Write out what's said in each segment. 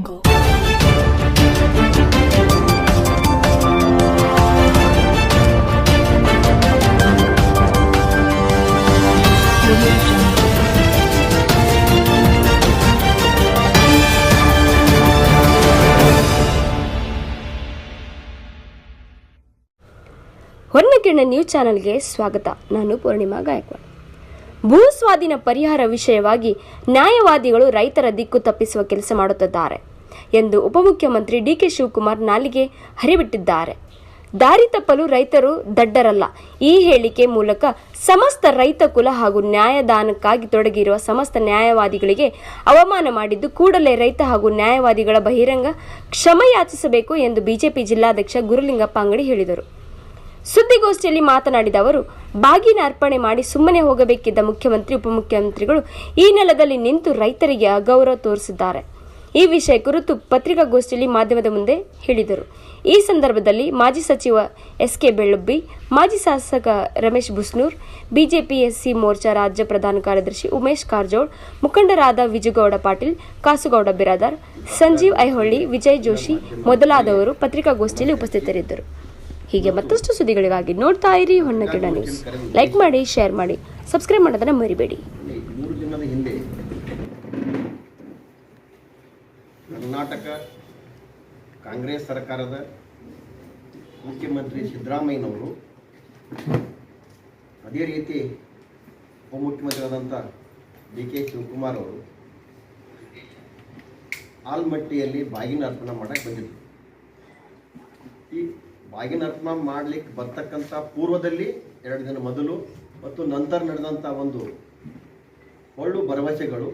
jungle. ಹೊನ್ನಕಿರಣ news ಚಾನೆಲ್ಗೆ ಸ್ವಾಗತ. ನಾನು ಪೂರ್ಣಿಮಾ ಗಾಯಕ್ವಾಡ್. ಭೂ ಸ್ವಾಧೀನ ಪರಿಹಾರ ವಿಷಯವಾಗಿ ನ್ಯಾಯವಾದಿಗಳು ರೈತರ ದಿಕ್ಕು ತಪ್ಪಿಸುವ ಕೆಲಸ ಮಾಡುತ್ತಿದ್ದಾರೆ. ಎಂದು ಉಪಮುಖ್ಯಮಂತ್ರಿ ಡಿಕೆ ಶಿವಕುಮಾರ್ ನಾಲಿಗೆ ಹರಿಬಿಟ್ಟಿದ್ದಾರೆ. ದಾರಿ ತಪ್ಪಲು ರೈತರು ದಡ್ಡರಲ್ಲ. ಈ ಹೇಳಿಕೆ ಮೂಲಕ ಸಮಸ್ತ ರೈತ ಕುಲ ಹಾಗೂ ನ್ಯಾಯದಾನಕ್ಕಾಗಿ ತೊಡಗಿರುವ ಸಮಸ್ತ ನ್ಯಾಯವಾದಿಗಳಿಗೆ ಅವಮಾನ ಮಾಡಿದ್ದು ಕೂಡಲೇ ರೈತ ಹಾಗೂ ನ್ಯಾಯವಾದಿಗಳ ಬಹಿರಂಗ ಕ್ಷಮೆಯಾಚಿಸಬೇಕು ಎಂದು ಬಿಜೆಪಿ ಜಿಲ್ಲಾಧ್ಯಕ್ಷ ಗುರುಲಿಂಗಪ್ಪ ಅಂಗಡಿ ಹೇಳಿದರು. ಸುದ್ದಿಗೋಷ್ಠಿಯಲ್ಲಿ ಮಾತನಾಡಿದ ಅವರು, ಬಾಗಿನ ಅರ್ಪಣೆ ಮಾಡಿ ಸುಮ್ಮನೆ ಹೋಗಬೇಕಿದ್ದ ಮುಖ್ಯಮಂತ್ರಿ, ಉಪಮುಖ್ಯಮಂತ್ರಿಗಳು ಈ ನೆಲದಲ್ಲಿ ನಿಂತು ರೈತರಿಗೆ ಅಗೌರವ ತೋರಿಸಿದ್ದಾರೆ. ಈ ವಿಷಯ ಕುರಿತು ಪತ್ರಿಕಾಗೋಷ್ಠಿಯಲ್ಲಿ ಮಾಧ್ಯಮದ ಮುಂದೆ ಹೇಳಿದರು. ಈ ಸಂದರ್ಭದಲ್ಲಿ ಮಾಜಿ ಸಚಿವ ಎಸ್ ಕೆ ಬೆಳ್ಳುಬ್ಬಿ, ಮಾಜಿ ಶಾಸಕ ರಮೇಶ್ ಬುಸ್ನೂರ್, ಬಿಜೆಪಿ ಎಸ್ಸಿ ಮೋರ್ಚಾ ರಾಜ್ಯ ಪ್ರಧಾನ ಕಾರ್ಯದರ್ಶಿ ಉಮೇಶ್ ಕಾರಜೋಳ್, ಮುಖಂಡರಾದ ವಿಜುಗೌಡ ಪಾಟೀಲ್, ಕಾಸುಗೌಡ ಬಿರಾದಾರ್, ಸಂಜೀವ್ ಐಹೊಳ್ಳಿ, ವಿಜಯ್ ಜೋಶಿ ಮೊದಲಾದವರು ಪತ್ರಿಕಾಗೋಷ್ಠಿಯಲ್ಲಿ ಉಪಸ್ಥಿತರಿದ್ದರು. ಹೀಗೆ ಮತ್ತಷ್ಟು ಸುದ್ದಿಗಳಿಗಾಗಿ ನೋಡ್ತಾ ಇರಿ ಹೊನ್ನಕಿಡ ನ್ಯೂಸ್. ಲೈಕ್ ಮಾಡಿ, ಶೇರ್ ಮಾಡಿ, ಸಬ್ಸ್ಕ್ರೈಬ್ ಮಾಡೋದನ್ನು ಮರಿಬೇಡಿ ಮೂರು ದಿನದ ಹಿಂದೆ ಕರ್ನಾಟಕ ಕಾಂಗ್ರೆಸ್ ಸರ್ಕಾರದ ಮುಖ್ಯಮಂತ್ರಿ ಸಿದ್ದರಾಮಯ್ಯನವರು ಅದೇ ರೀತಿ ಉಪಮುಖ್ಯಮಂತ್ರಿಯಾದಂಥ ಡಿ ಕೆ ಶಿವಕುಮಾರ್ ಅವರು ಆಲ್ಮಟ್ಟಿಯಲ್ಲಿ ಬಾಗಿನ ಅರ್ಪಣೆ ಮಾಡಕ್ಕೆ ಬಂದಿದ್ದರು. ಈ ಬಾಗಿನ ಅರ್ಪಣೆ ಮಾಡಲಿಕ್ಕೆ ಬರ್ತಕ್ಕಂಥ ಪೂರ್ವದಲ್ಲಿ ಎರಡು ದಿನ ಮೊದಲು ಮತ್ತು ನಂತರ ನಡೆದಂಥ ಒಂದು ಒಳ್ಳು ಭರವಸೆಗಳು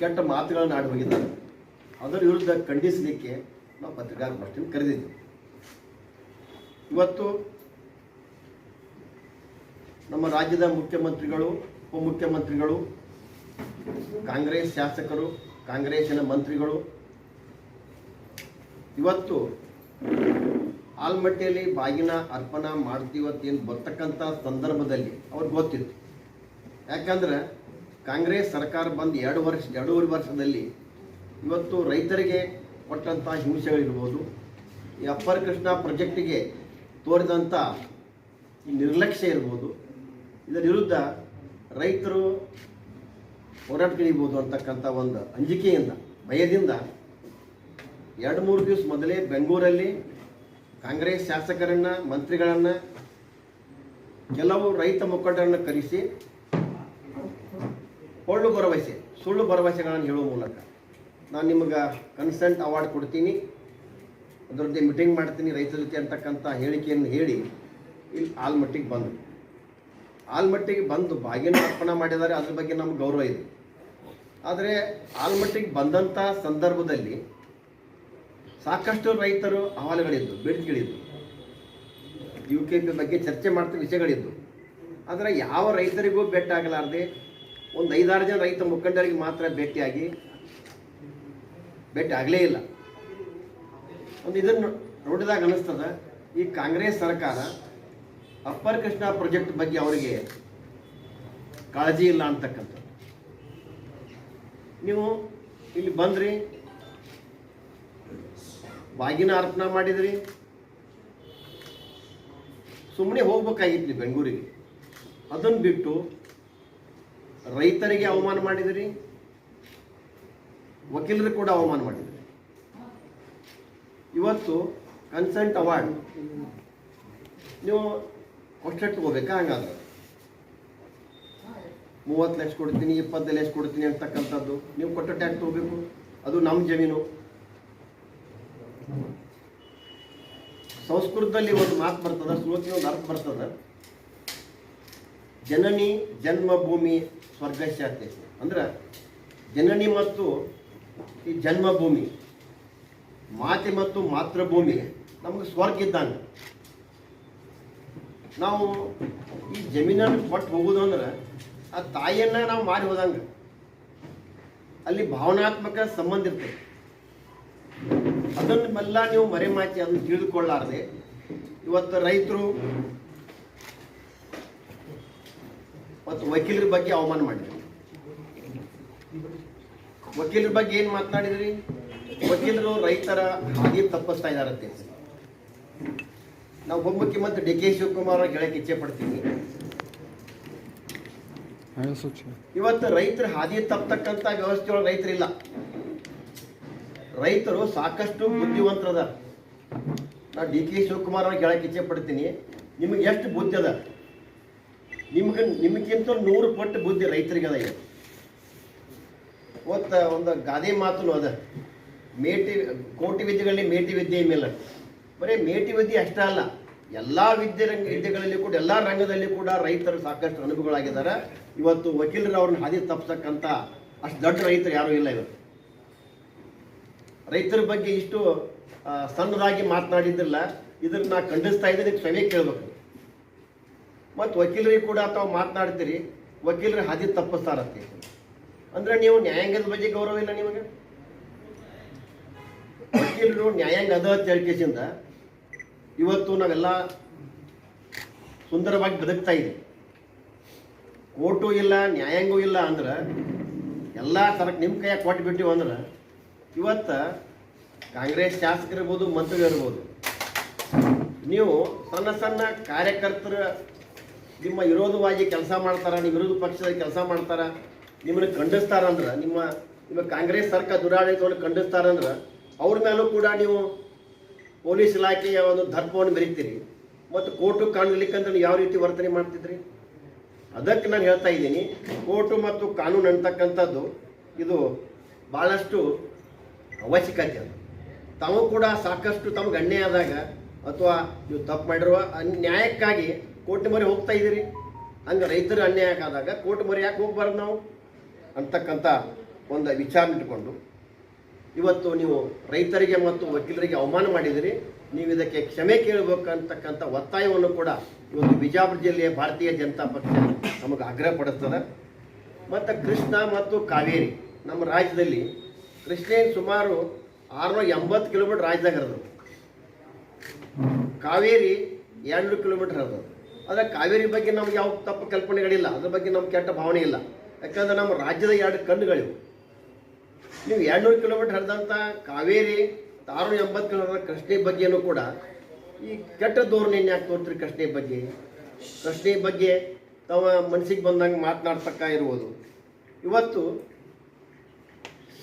ಕೆಟ್ಟ ಮಾತುಗಳನ್ನು ಆಡಿ ಹೋಗಿದ್ದಾರೆ. ಅದರ ವಿರುದ್ಧ ಖಂಡಿಸಲಿಕ್ಕೆ ನಾವು ಪತ್ರಿಕಾಗೋಷ್ಠಿಯನ್ನು ಕರೆದಿದ್ದೆವು. ಇವತ್ತು ನಮ್ಮ ರಾಜ್ಯದ ಮುಖ್ಯಮಂತ್ರಿಗಳು, ಉಪಮುಖ್ಯಮಂತ್ರಿಗಳು, ಕಾಂಗ್ರೆಸ್ ಶಾಸಕರು, ಕಾಂಗ್ರೆಸ್ಸಿನ ಮಂತ್ರಿಗಳು, ಇವತ್ತು ಆಲ್ಮಟ್ಟಿಯಲ್ಲಿ ಬಾಗಿನ ಅರ್ಪಣೆ ಮಾಡ್ತೀವತ್ತೇನು ಬರ್ತಕ್ಕಂಥ ಸಂದರ್ಭದಲ್ಲಿ ಅವ್ರಿಗೆ ಗೊತ್ತಿತ್ತು. ಯಾಕಂದ್ರೆ ಕಾಂಗ್ರೆಸ್ ಸರ್ಕಾರ ಬಂದು ಎರಡು ವರ್ಷ, ಎರಡೂವರೆ ವರ್ಷದಲ್ಲಿ ಇವತ್ತು ರೈತರಿಗೆ ಕೊಟ್ಟಂಥ ಹಿಂಸೆಗಳಿರ್ಬೋದು. ಈ ಅಪ್ಪರ್ ಕೃಷ್ಣ ಪ್ರಾಜೆಕ್ಟಿಗೆ ತೋರಿದಂಥ ಈ ನಿರ್ಲಕ್ಷ್ಯ ಇರ್ಬೋದು. ಇದರ ವಿರುದ್ಧ ರೈತರು ಹೋರಾಟಗಳಿರ್ಬೋದು ಅಂತಕ್ಕಂಥ ಒಂದು ಅಂಜಿಕೆಯಿಂದ, ಭಯದಿಂದ ಎರಡು ಮೂರು ದಿವಸ ಮೊದಲೇ ಬೆಂಗಳೂರಲ್ಲಿ ಕಾಂಗ್ರೆಸ್ ಶಾಸಕರನ್ನು, ಮಂತ್ರಿಗಳನ್ನು ಕೆಲವು ರೈತ ಮುಖಂಡರನ್ನು ಕರೆಸಿ ಒಳ್ಳು ಭರವಸೆ, ಸುಳ್ಳು ಭರವಸೆಗಳನ್ನು ಹೇಳುವ ಮೂಲಕ. ನಾನು ನಿಮಗೆ ಕನ್ಸೆಂಟ್ ಅವಾರ್ಡ್ ಕೊಡ್ತೀನಿ. ಅದ್ರ ಮೀಟಿಂಗ್ ಮಾಡ್ತೀನಿ ರೈತರ ಜೊತೆ ಅಂತಕ್ಕಂಥ ಹೇಳಿಕೆಯನ್ನು ಹೇಳಿ ಇಲ್ಲಿ ಆಲ್ಮಟ್ಟಿಗೆ ಬಂದರು ಆಲ್ಮಟ್ಟಿಗೆ ಬಂದು ಬಾಗಿನ ಅರ್ಪಣೆ ಮಾಡಿದ್ದಾರೆ, ಅದ್ರ ಬಗ್ಗೆ ನಮ್ಗೆ ಗೌರವ ಇದೆ. ಆದರೆ ಆಲ್ಮಟ್ಟಿಗೆ ಬಂದಂಥ ಸಂದರ್ಭದಲ್ಲಿ ಸಾಕಷ್ಟು ರೈತರು ಅಹವಾಲುಗಳಿದ್ದು ಬೇಡಿಕೆಗಳಿದ್ದು ಯು ಕೆ ಬಗ್ಗೆ ಚರ್ಚೆ ಮಾಡ್ತಾ ವಿಷಯಗಳಿದ್ದು ಆದರೆ ಯಾವ ರೈತರಿಗೂ ಭೇಟಿ ಆಗಲಾರದೆ ಒಂದು ಐದಾರು ಜನ ರೈತ ಮುಖಂಡರಿಗೆ ಮಾತ್ರ ಭೇಟಿಯಾಗಿ ಭೇಟಿ ಆಗಲೇ ಇಲ್ಲ. ಒಂದು ಇದನ್ನು ನೋಡಿದಾಗ ಅನಿಸ್ತದ, ಈ ಕಾಂಗ್ರೆಸ್ ಸರ್ಕಾರ ಅಪ್ಪರ್ ಕೃಷ್ಣ ಪ್ರಾಜೆಕ್ಟ್ ಬಗ್ಗೆ ಅವರಿಗೆ ಕಾಳಜಿ ಇಲ್ಲ ಅಂತಕ್ಕಂಥದ್ದು. ನೀವು ಇಲ್ಲಿ ಬಂದ್ರಿ, ಬಾಗಿನ ಅರ್ಪಣೆ ಮಾಡಿದ್ರಿ ಸುಮ್ಮನೆ ಹೋಗ್ಬೇಕಾಗಿತ್ತು ಬೆಂಗಳೂರಿಗೆ. ಅದನ್ನು ಬಿಟ್ಟು ರೈತರಿಗೆ ಅವಮಾನ ಮಾಡಿದಿರಿ? ವಕೀಲರಿಗೆ ಕೂಡ ಅವಮಾನ ಮಾಡಿದಿರಿ. ಇವತ್ತು ಕನ್ಸೆಂಟ್ ಅವಾರ್ಡ್. ನೀವು ಅಷ್ಟೇ ತಗೋಬೇಕಾ ಹಂಗಾದ್ರೆ? ಮೂವತ್ತು ಲಕ್ಷ ಕೊಡ್ತೀನಿ, ಇಪ್ಪತ್ತು ಲಕ್ಷ ಕೊಡ್ತೀನಿ ಅಂತಕ್ಕಂಥದ್ದು. ನೀವು ಕೊಟ್ಟ ಟ್ಯಾಕ್ಸ್ ತಗೋಬೇಕು. ಅದು ನಮ್ಮ ಜಮೀನು. ಸಂಸ್ಕೃತದಲ್ಲಿ ಒಂದು ಮಾತು ಬರ್ತದ ಶ್ಲೋಕಿ ಒಂದು ಅರ್ಥ ಬರ್ತದ. ಜನನಿ ಜನ್ಮಭೂಮಿ ಸ್ವರ್ಗಶಾತೆ ಅಂದ್ರೆ ಜನನಿ ಮತ್ತು ಈ ಜನ್ಮಭೂಮಿ, ಮಾತೆ ಮತ್ತು ಮಾತೃಭೂಮಿ ನಮಗೆ ಸ್ವರ್ಗ ಇದ್ದಂಗೆ. ನಾವು ಈ ಜಮೀನನ್ನು ಕೊಟ್ಟು ಹೋಗುದು ಅಂದ್ರೆ ಆ ತಾಯಿಯನ್ನ ನಾವು ಮಾರಿ ಹೋದಂಗೆ. ಅಲ್ಲಿ ಭಾವನಾತ್ಮಕ ಸಂಬಂಧ ಇರ್ತದೆ ಅದನ್ನೆಲ್ಲ ನೀವು ಮರೆಮಾಚಿ ಅದನ್ನು ತಿಳಿದುಕೊಳ್ಳಾರ್ದೆ, ಇವತ್ತು ರೈತರು ಮತ್ತು ವಕೀಲರ ಬಗ್ಗೆ ಅವಮಾನ ಮಾಡಿದ್ರಿ. ವಕೀಲರ ಬಗ್ಗೆ ಏನು ಮಾತನಾಡಿದ್ರಿ? ವಕೀಲರು ರೈತರ ಹಾದಿ ತಪ್ಪಿಸ್ತಾ ಇದ್ದಾರಂತೆ ನಾವು ಉಪಮುಖ್ಯಮಂತ್ರಿ ಡಿ ಕೆ ಶಿವಕುಮಾರ್ ಹೇಳಕ್ಕೆ ಇಚ್ಛೆ ಪಡ್ತೀನಿ ಇವತ್ತು ರೈತರ ಹಾದಿ ತಪ್ಪತಕ್ಕಂಥ ವ್ಯವಸ್ಥೆ ಒಳಗೆ ರೈತರಿಲ್ಲ. ರೈತರು ಸಾಕಷ್ಟು ಬುದ್ಧಿವಂತರದ ನಾ ಡಿ ಕೆ ಶಿವಕುಮಾರ್ ಅವ್ರಿಗೆ ಹೇಳಕ್ಕೆ ಇಚ್ಛೆ ಪಡ್ತೀನಿ. ನಿಮಗೆ ಎಷ್ಟು ಬುದ್ಧಿ ಅದ? ನಿಮ್ಗೆ ನಿಮಗಿಂತ ನೂರು ಪಟ್ಟು ಬುದ್ಧಿ ರೈತರಿಗೆ ಒತ್ತ ಈಗ ಒಂದು ಗಾದೆ ಮಾತು ಅದ. ಮೇಟಿ ಕೋಟಿ ವಿದ್ಯೆಗಳಲ್ಲಿ ಮೇಟಿ ವಿದ್ಯೆ ಮೇಲೆ. ಬರೀ ಮೇಟಿ ವಿದ್ಯೆ ಅಷ್ಟೇ ಅಲ್ಲ, ಎಲ್ಲ ವಿದ್ಯೆ ರಂಗ ವಿದ್ಯೆಗಳಲ್ಲಿ ಕೂಡ, ಎಲ್ಲ ರಂಗದಲ್ಲಿ ಕೂಡ ರೈತರು ಸಾಕಷ್ಟು ಅನುಭವಗಳಾಗಿದ್ದಾರೆ. ಇವತ್ತು ವಕೀಲರು ಅವ್ರನ್ನ ಹಾದಿ ತಪ್ಪಿಸಕ್ಕಂತ ಅಷ್ಟು ದೊಡ್ಡ ರೈತರು ಯಾರು ಇಲ್ಲ ಇವತ್ತು ರೈತರ ಬಗ್ಗೆ ಇಷ್ಟು ಸಣ್ಣದಾಗಿ ಮಾತನಾಡಿದ್ದಿಲ್ಲ. ಇದನ್ನ ನಾ ಖಂಡಿಸ್ತಾ ಇದ್ದೀನಿ, ಕ್ಷಮೆ ಕೇಳಬೇಕು. ಮತ್ತು ವಕೀಲರಿಗೆ ಕೂಡ ತಾವು ಮಾತನಾಡ್ತೀರಿ, ವಕೀಲರು ಹಾದಿ ತಪ್ಪಿಸ್ತಾರತ್ತೆ ಅಂದ್ರೆ ನೀವು ನ್ಯಾಯಾಂಗದ ಬಗ್ಗೆ ಗೌರವ ಇಲ್ಲ ನಿಮಗೆ? ವಕೀಲರು ನ್ಯಾಯಾಂಗ ಅದ ಅಂತ ಹೇಳ್ಕೇಸಿಂದ ಇವತ್ತು ನಾವೆಲ್ಲ ಸುಂದರವಾಗಿ ಬದುಕ್ತಾ ಇದ್ದೀವಿ ಕೋರ್ಟು ಇಲ್ಲ, ನ್ಯಾಯಾಂಗೂ ಇಲ್ಲ ಅಂದ್ರೆ ಎಲ್ಲ ಸರ ನಿಮ್ಮ ಕೈಯಾಗ ಕೊಟ್ಟು ಬಿಟ್ಟಿವಿ ಅಂದ್ರೆ ಇವತ್ತು ಕಾಂಗ್ರೆಸ್ ಶಾಸಕರಿರ್ಬೋದು, ಮಂತ್ರಿಗಳಿರ್ಬೋದು, ನೀವು ಸಣ್ಣ ಸಣ್ಣ ಕಾರ್ಯಕರ್ತರ ನಿಮ್ಮ ವಿರೋಧವಾಗಿ ಕೆಲಸ ಮಾಡ್ತಾರ, ನಿಮ್ಮ ವಿರೋಧ ಪಕ್ಷದ ಕೆಲಸ ಮಾಡ್ತಾರ, ನಿಮ್ಮನ್ನು ಖಂಡಿಸ್ತಾರಂದ್ರೆ ನಿಮ್ಮ ನಿಮ್ಮ ಕಾಂಗ್ರೆಸ್ ಸರ್ಕಾರ ದುರಾಡಳಿತವನ್ನು ಖಂಡಿಸ್ತಾರಂದ್ರೆ ಅವ್ರ ಮೇಲೂ ಕೂಡ ನೀವು ಪೊಲೀಸ್ ಇಲಾಖೆಯ ಒಂದು ಧರ್ಮವನ್ನು ಮೆರಿತೀರಿ. ಮತ್ತು ಕೋರ್ಟು ಕಾಣಲಿಕ್ಕಂತ ನೀವು ಯಾವ ರೀತಿ ವರ್ತನೆ ಮಾಡ್ತಿದ್ರಿ? ಅದಕ್ಕೆ ನಾನು ಹೇಳ್ತಾ ಇದ್ದೀನಿ, ಕೋರ್ಟು ಮತ್ತು ಕಾನೂನು ಅಂತಕ್ಕಂಥದ್ದು ಇದು ಭಾಳಷ್ಟು ಅವಶ್ಯಕತೆ ಅದು. ತಾವು ಕೂಡ ಸಾಕಷ್ಟು ತಮಗೆ ಅನ್ಯಾಯ ಆದಾಗ ಅಥವಾ ನೀವು ತಪ್ಪು ಮಾಡಿರುವ ಅನ್ಯಾಯಕ್ಕಾಗಿ ನ್ಯಾಯಕ್ಕಾಗಿ ಕೋರ್ಟ್ ಮೊರೆ ಹೋಗ್ತಾ ಇದ್ದೀರಿ? ಹಂಗೆ ರೈತರು ಅನ್ಯಾಯ ಆದಾಗ ಕೋಟಿ ಮೊರೆ ಯಾಕೆ ಹೋಗ್ಬಾರ್ದು ನಾವು? ಅಂತಕ್ಕಂಥ ಒಂದು ವಿಚಾರ ಇಟ್ಕೊಂಡು ಇವತ್ತು ನೀವು ರೈತರಿಗೆ ಮತ್ತು ವಕೀಲರಿಗೆ ಅವಮಾನ ಮಾಡಿದಿರಿ ನೀವು ಇದಕ್ಕೆ ಕ್ಷಮೆ ಕೇಳಬೇಕು ಅಂತಕ್ಕಂಥ ಒತ್ತಾಯವನ್ನು ಕೂಡ ಇವತ್ತು ಬಿಜಾಪುರ ಜಿಲ್ಲೆಯ ಭಾರತೀಯ ಜನತಾ ಪಕ್ಷ ನಮಗೆ ಆಗ್ರಹ ಪಡಿಸ್ತದೆ. ಮತ್ತು ಕೃಷ್ಣ ಮತ್ತು ಕಾವೇರಿ ನಮ್ಮ ರಾಜ್ಯದಲ್ಲಿ ಕೃಷ್ಣೇನ್ ಸುಮಾರು ಆರುನೂರ ಎಂಬತ್ತು ಕಿಲೋಮೀಟರ್ ರಾಜ್ಯದಾಗ ಇರೋದು. ಕಾವೇರಿ ಎರಡು ಕಿಲೋಮೀಟರ್ ಹರಿದು ಆದರೆ ಕಾವೇರಿ ಬಗ್ಗೆ ನಮ್ಗೆ ಯಾವ ತಪ್ಪು ಕಲ್ಪನೆಗಳಿಲ್ಲ. ಅದ್ರ ಬಗ್ಗೆ ನಮ್ಗೆ ಕೆಟ್ಟ ಭಾವನೆ ಇಲ್ಲ. ಯಾಕಂದ್ರೆ ನಮ್ಮ ರಾಜ್ಯದ ಎರಡು ಕಣ್ಣುಗಳಿವು ನೀವು ಎರಡ್ನೂರು ಕಿಲೋಮೀಟರ್ ಹರಿದಂಥ ಕಾವೇರಿ, ಆರುನೂರ ಎಂಬತ್ತು ಕಿಲೋಮೀಟರ್ ಕೃಷ್ಣೆ ಬಗ್ಗೆನೂ ಕೂಡ ಈ ಕೆಟ್ಟ ಧೋರಣೆ ಯಾಕೆ ತೋರ್ತೀರಿ ಕೃಷ್ಣೆ ಬಗ್ಗೆ? ಕೃಷ್ಣೆ ಬಗ್ಗೆ ತಮ್ಮ ಮನಸ್ಸಿಗೆ ಬಂದಂಗೆ ಮಾತನಾಡ್ತಕ್ಕ ಇರ್ಬೋದು. ಇವತ್ತು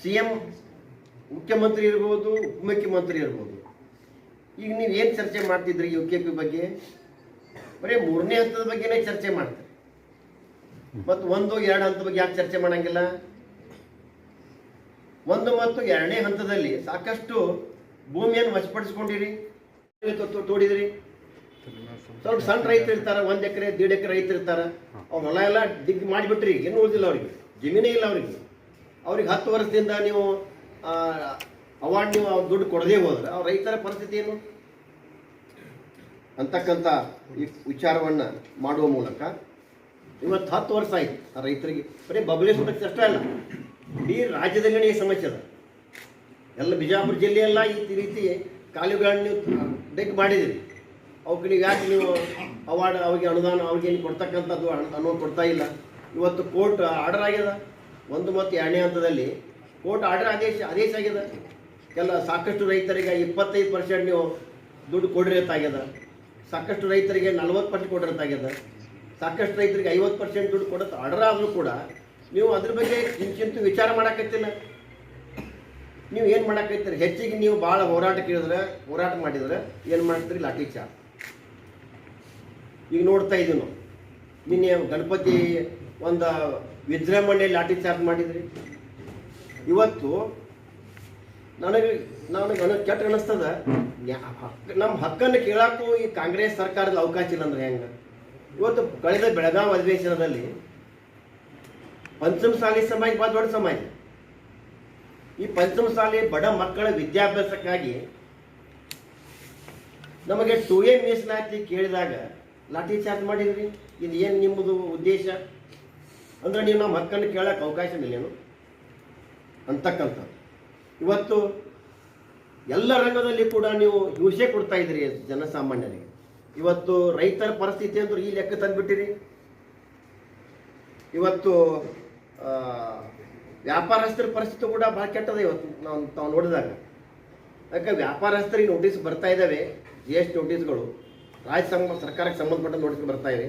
ಸಿ ಎಂ ಮುಖ್ಯಮಂತ್ರಿ ಇರ್ಬೋದು, ಉಪಮುಖ್ಯಮಂತ್ರಿ ಇರ್ಬೋದು. ಈಗ ನೀವು ಏನು ಚರ್ಚೆ ಮಾಡ್ತಿದ್ರಿ ಯು ಕೆ ಪಿ ಬಗ್ಗೆ? ಬರೀ ಮೂರನೇ ಹಂತದ ಬಗ್ಗೆನೇ ಚರ್ಚೆ ಮಾಡ್ತಾರೆ. ಮತ್ತು ಒಂದು ಎರಡು ಹಂತದ ಬಗ್ಗೆ ಯಾಕೆ ಚರ್ಚೆ ಮಾಡಂಗಿಲ್ಲ? ಒಂದು ಮತ್ತು ಎರಡನೇ ಹಂತದಲ್ಲಿ ಸಾಕಷ್ಟು ಭೂಮಿಯನ್ನು ವಶಪಡಿಸ್ಕೊಂಡಿರಿ, ತೋಡಿದಿರಿ. ಸ್ವಲ್ಪ ಸಣ್ಣ ರೈತರು ಇರ್ತಾರ, ಒಂದ್ ಎಕರೆ, ದೀಡ್ ಎಕರೆ ರೈತರು ಇರ್ತಾರ. ಅವ್ರ ಹೊಲ ಎಲ್ಲ ದಿಗ್ ಮಾಡಿಬಿಟ್ರಿ, ಏನು ಉಳಿದಿಲ್ಲ ಅವ್ರಿಗೆ. ಜಮೀನೇ ಇಲ್ಲ ಅವ್ರಿಗೆ. ಅವ್ರಿಗೆ ಹತ್ತು ವರ್ಷದಿಂದ ನೀವು ಅವಾರ್ಡ್ ನೀವು ದುಡ್ಡು ಕೊಡದೇ ಹೋದ್ರೆ ಅವ್ರ ರೈತರ ಪರಿಸ್ಥಿತಿ ಏನು? ಅಂತಕ್ಕಂಥ ಈ ವಿಚಾರವನ್ನ ಮಾಡುವ ಮೂಲಕ ಇವತ್ತು ಹತ್ತು ವರ್ಷ ಆಯ್ತು ಆ ರೈತರಿಗೆ. ಬರೀ ಬಬಲೇಶ್ವರಕ್ಕೆ ಅಷ್ಟೇ ಅಲ್ಲ, ಇಡೀ ರಾಜ್ಯದಲ್ಲಿ ಈ ಸಮಸ್ಯೆ ಅದ. ಎಲ್ಲ ಬಿಜಾಪುರ ಜಿಲ್ಲೆಯೆಲ್ಲ ಈ ರೀತಿ ಕಾಲುಗಳನ್ನು ನೀವು ಡೆಕ್ ಅವಕ್ಕೆ ನೀವು ಯಾಕೆ ನೀವು ಅವಾರ್ಡ್ ಅವ್ರಿಗೆ ಅನುದಾನ, ಅವ್ರಿಗೆ ಏನು ಕೊಡ್ತಕ್ಕಂಥದ್ದು ಅನುಮತಿ ಕೊಡ್ತಾ ಇಲ್ಲ. ಇವತ್ತು ಕೋರ್ಟ್ ಆರ್ಡರ್ ಆಗ್ಯದ. ಒಂದು ಮತ್ತು ಎರಡನೇ ಹಂತದಲ್ಲಿ ಕೋರ್ಟ್ ಆರ್ಡರ್ ಆದೇಶ ಆದೇಶ ಆಗ್ಯದ. ಕೆಲ ಸಾಕಷ್ಟು ರೈತರಿಗೆ ಇಪ್ಪತ್ತೈದು ಪರ್ಸೆಂಟ್ ನೀವು ದುಡ್ಡು ಕೊಡ್ರಿ ಅಂತ ಆಗ್ಯದ. ಸಾಕಷ್ಟು ರೈತರಿಗೆ ನಲ್ವತ್ತು ಪರ್ಸೆಂಟ್ ಆಗ್ಯದ. ಸಾಕಷ್ಟು ರೈತರಿಗೆ ಐವತ್ತು ಪರ್ಸೆಂಟ್ ದುಡ್ಡು ಕೊಡೋದು ಆರ್ಡರ್ ಆದರೂ ಕೂಡ ನೀವು ಅದ್ರ ಬಗ್ಗೆ ಕಿಂಚಿಂತು ವಿಚಾರ ಮಾಡಕತ್ತಿಲ್ಲ. ನೀವು ಏನು ಮಾಡಕತ್ತೀರಿ? ಹೆಚ್ಚಿಗೆ ನೀವು ಭಾಳ ಹೋರಾಟ ಕೇಳಿದ್ರೆ, ಹೋರಾಟ ಮಾಡಿದ್ರೆ ಏನು ಮಾಡ್ತೀರಿ? ಲಾಠಿ ಚಾರ್ಜ್ ಈಗ ನೋಡ್ತಾ ಇದ್ದೀವಿ ನಾವು. ನಿನ್ನೆ ಗಣಪತಿ ಒಂದು ವಿಜೃಂಭಣೆ ಲಾಠಿ ಚಾರ್ಜ್ ಮಾಡಿದ್ರಿ. ಇವತ್ತು ನನಗೆ ನನಗೆ ಅನ ಕೆಟ್ಟ ಅನಿಸ್ತದ. ನಮ್ಮ ಹಕ್ಕನ್ನು ಕೇಳಕ್ಕೂ ಈ ಕಾಂಗ್ರೆಸ್ ಸರ್ಕಾರದ ಅವಕಾಶ ಇಲ್ಲ ಅಂದ್ರೆ ಹೆಂಗೆ? ಇವತ್ತು ಕಳೆದ ಬೆಳಗಾವಿ ಅಧಿವೇಶನದಲ್ಲಿ ಪಂಚಮಸಾಲಿ ಸಮಾಜ ಬಹಳ ದೊಡ್ಡ ಸಮಾಜ. ಈ ಪಂಚಮ ಪಂಚಮಸಾಲಿ ಬಡ ಮಕ್ಕಳ ವಿದ್ಯಾಭ್ಯಾಸಕ್ಕಾಗಿ ನಮಗೆ ಟು ಎ ಮೀಸಲಾತಿ ಕೇಳಿದಾಗ ಲಾಠಿ ಚಾರ್ಜ್ ಮಾಡಿದ್ರಿ? ಇದು ಏನು ನಿಮ್ಮದು ಉದ್ದೇಶ? ಅಂದ್ರೆ ನೀವು ನಮ್ಮ ಹಕ್ಕನ್ನು ಕೇಳಕ್ಕೆ ಅವಕಾಶ ಇಲ್ಲೇನು ಅಂತಕ್ಕಂಥದ್ದು. ಇವತ್ತು ಎಲ್ಲ ರಂಗದಲ್ಲಿ ಕೂಡ ನೀವು ಹಿಂಸೆ ಕೊಡ್ತಾ ಇದ್ದೀರಿ ಜನಸಾಮಾನ್ಯರಿಗೆ. ಇವತ್ತು ರೈತರ ಪರಿಸ್ಥಿತಿ ಅಂದ್ರೆ ಈ ಲೆಕ್ಕ ತಂದುಬಿಟ್ಟಿರಿ. ಇವತ್ತು ವ್ಯಾಪಾರಸ್ಥರ ಪರಿಸ್ಥಿತಿ ಕೂಡ ಭಾಳ ಕೆಟ್ಟದ ಇವತ್ತು ನಾವು ತಾವು ನೋಡಿದಾಗ. ಯಾಕೆ ವ್ಯಾಪಾರಸ್ಥರಿಗೆ ನೋಟಿಸ್ ಬರ್ತಾ ಇದ್ದಾವೆ ಜಿ ಎಸ್ ನೋಟಿಸ್ಗಳು ರಾಜ್ಯ ಸರ್ಕಾರಕ್ಕೆ ಸಂಬಂಧಪಟ್ಟ ನೋಟಿಸ್ ಬರ್ತಾ ಇವೆ.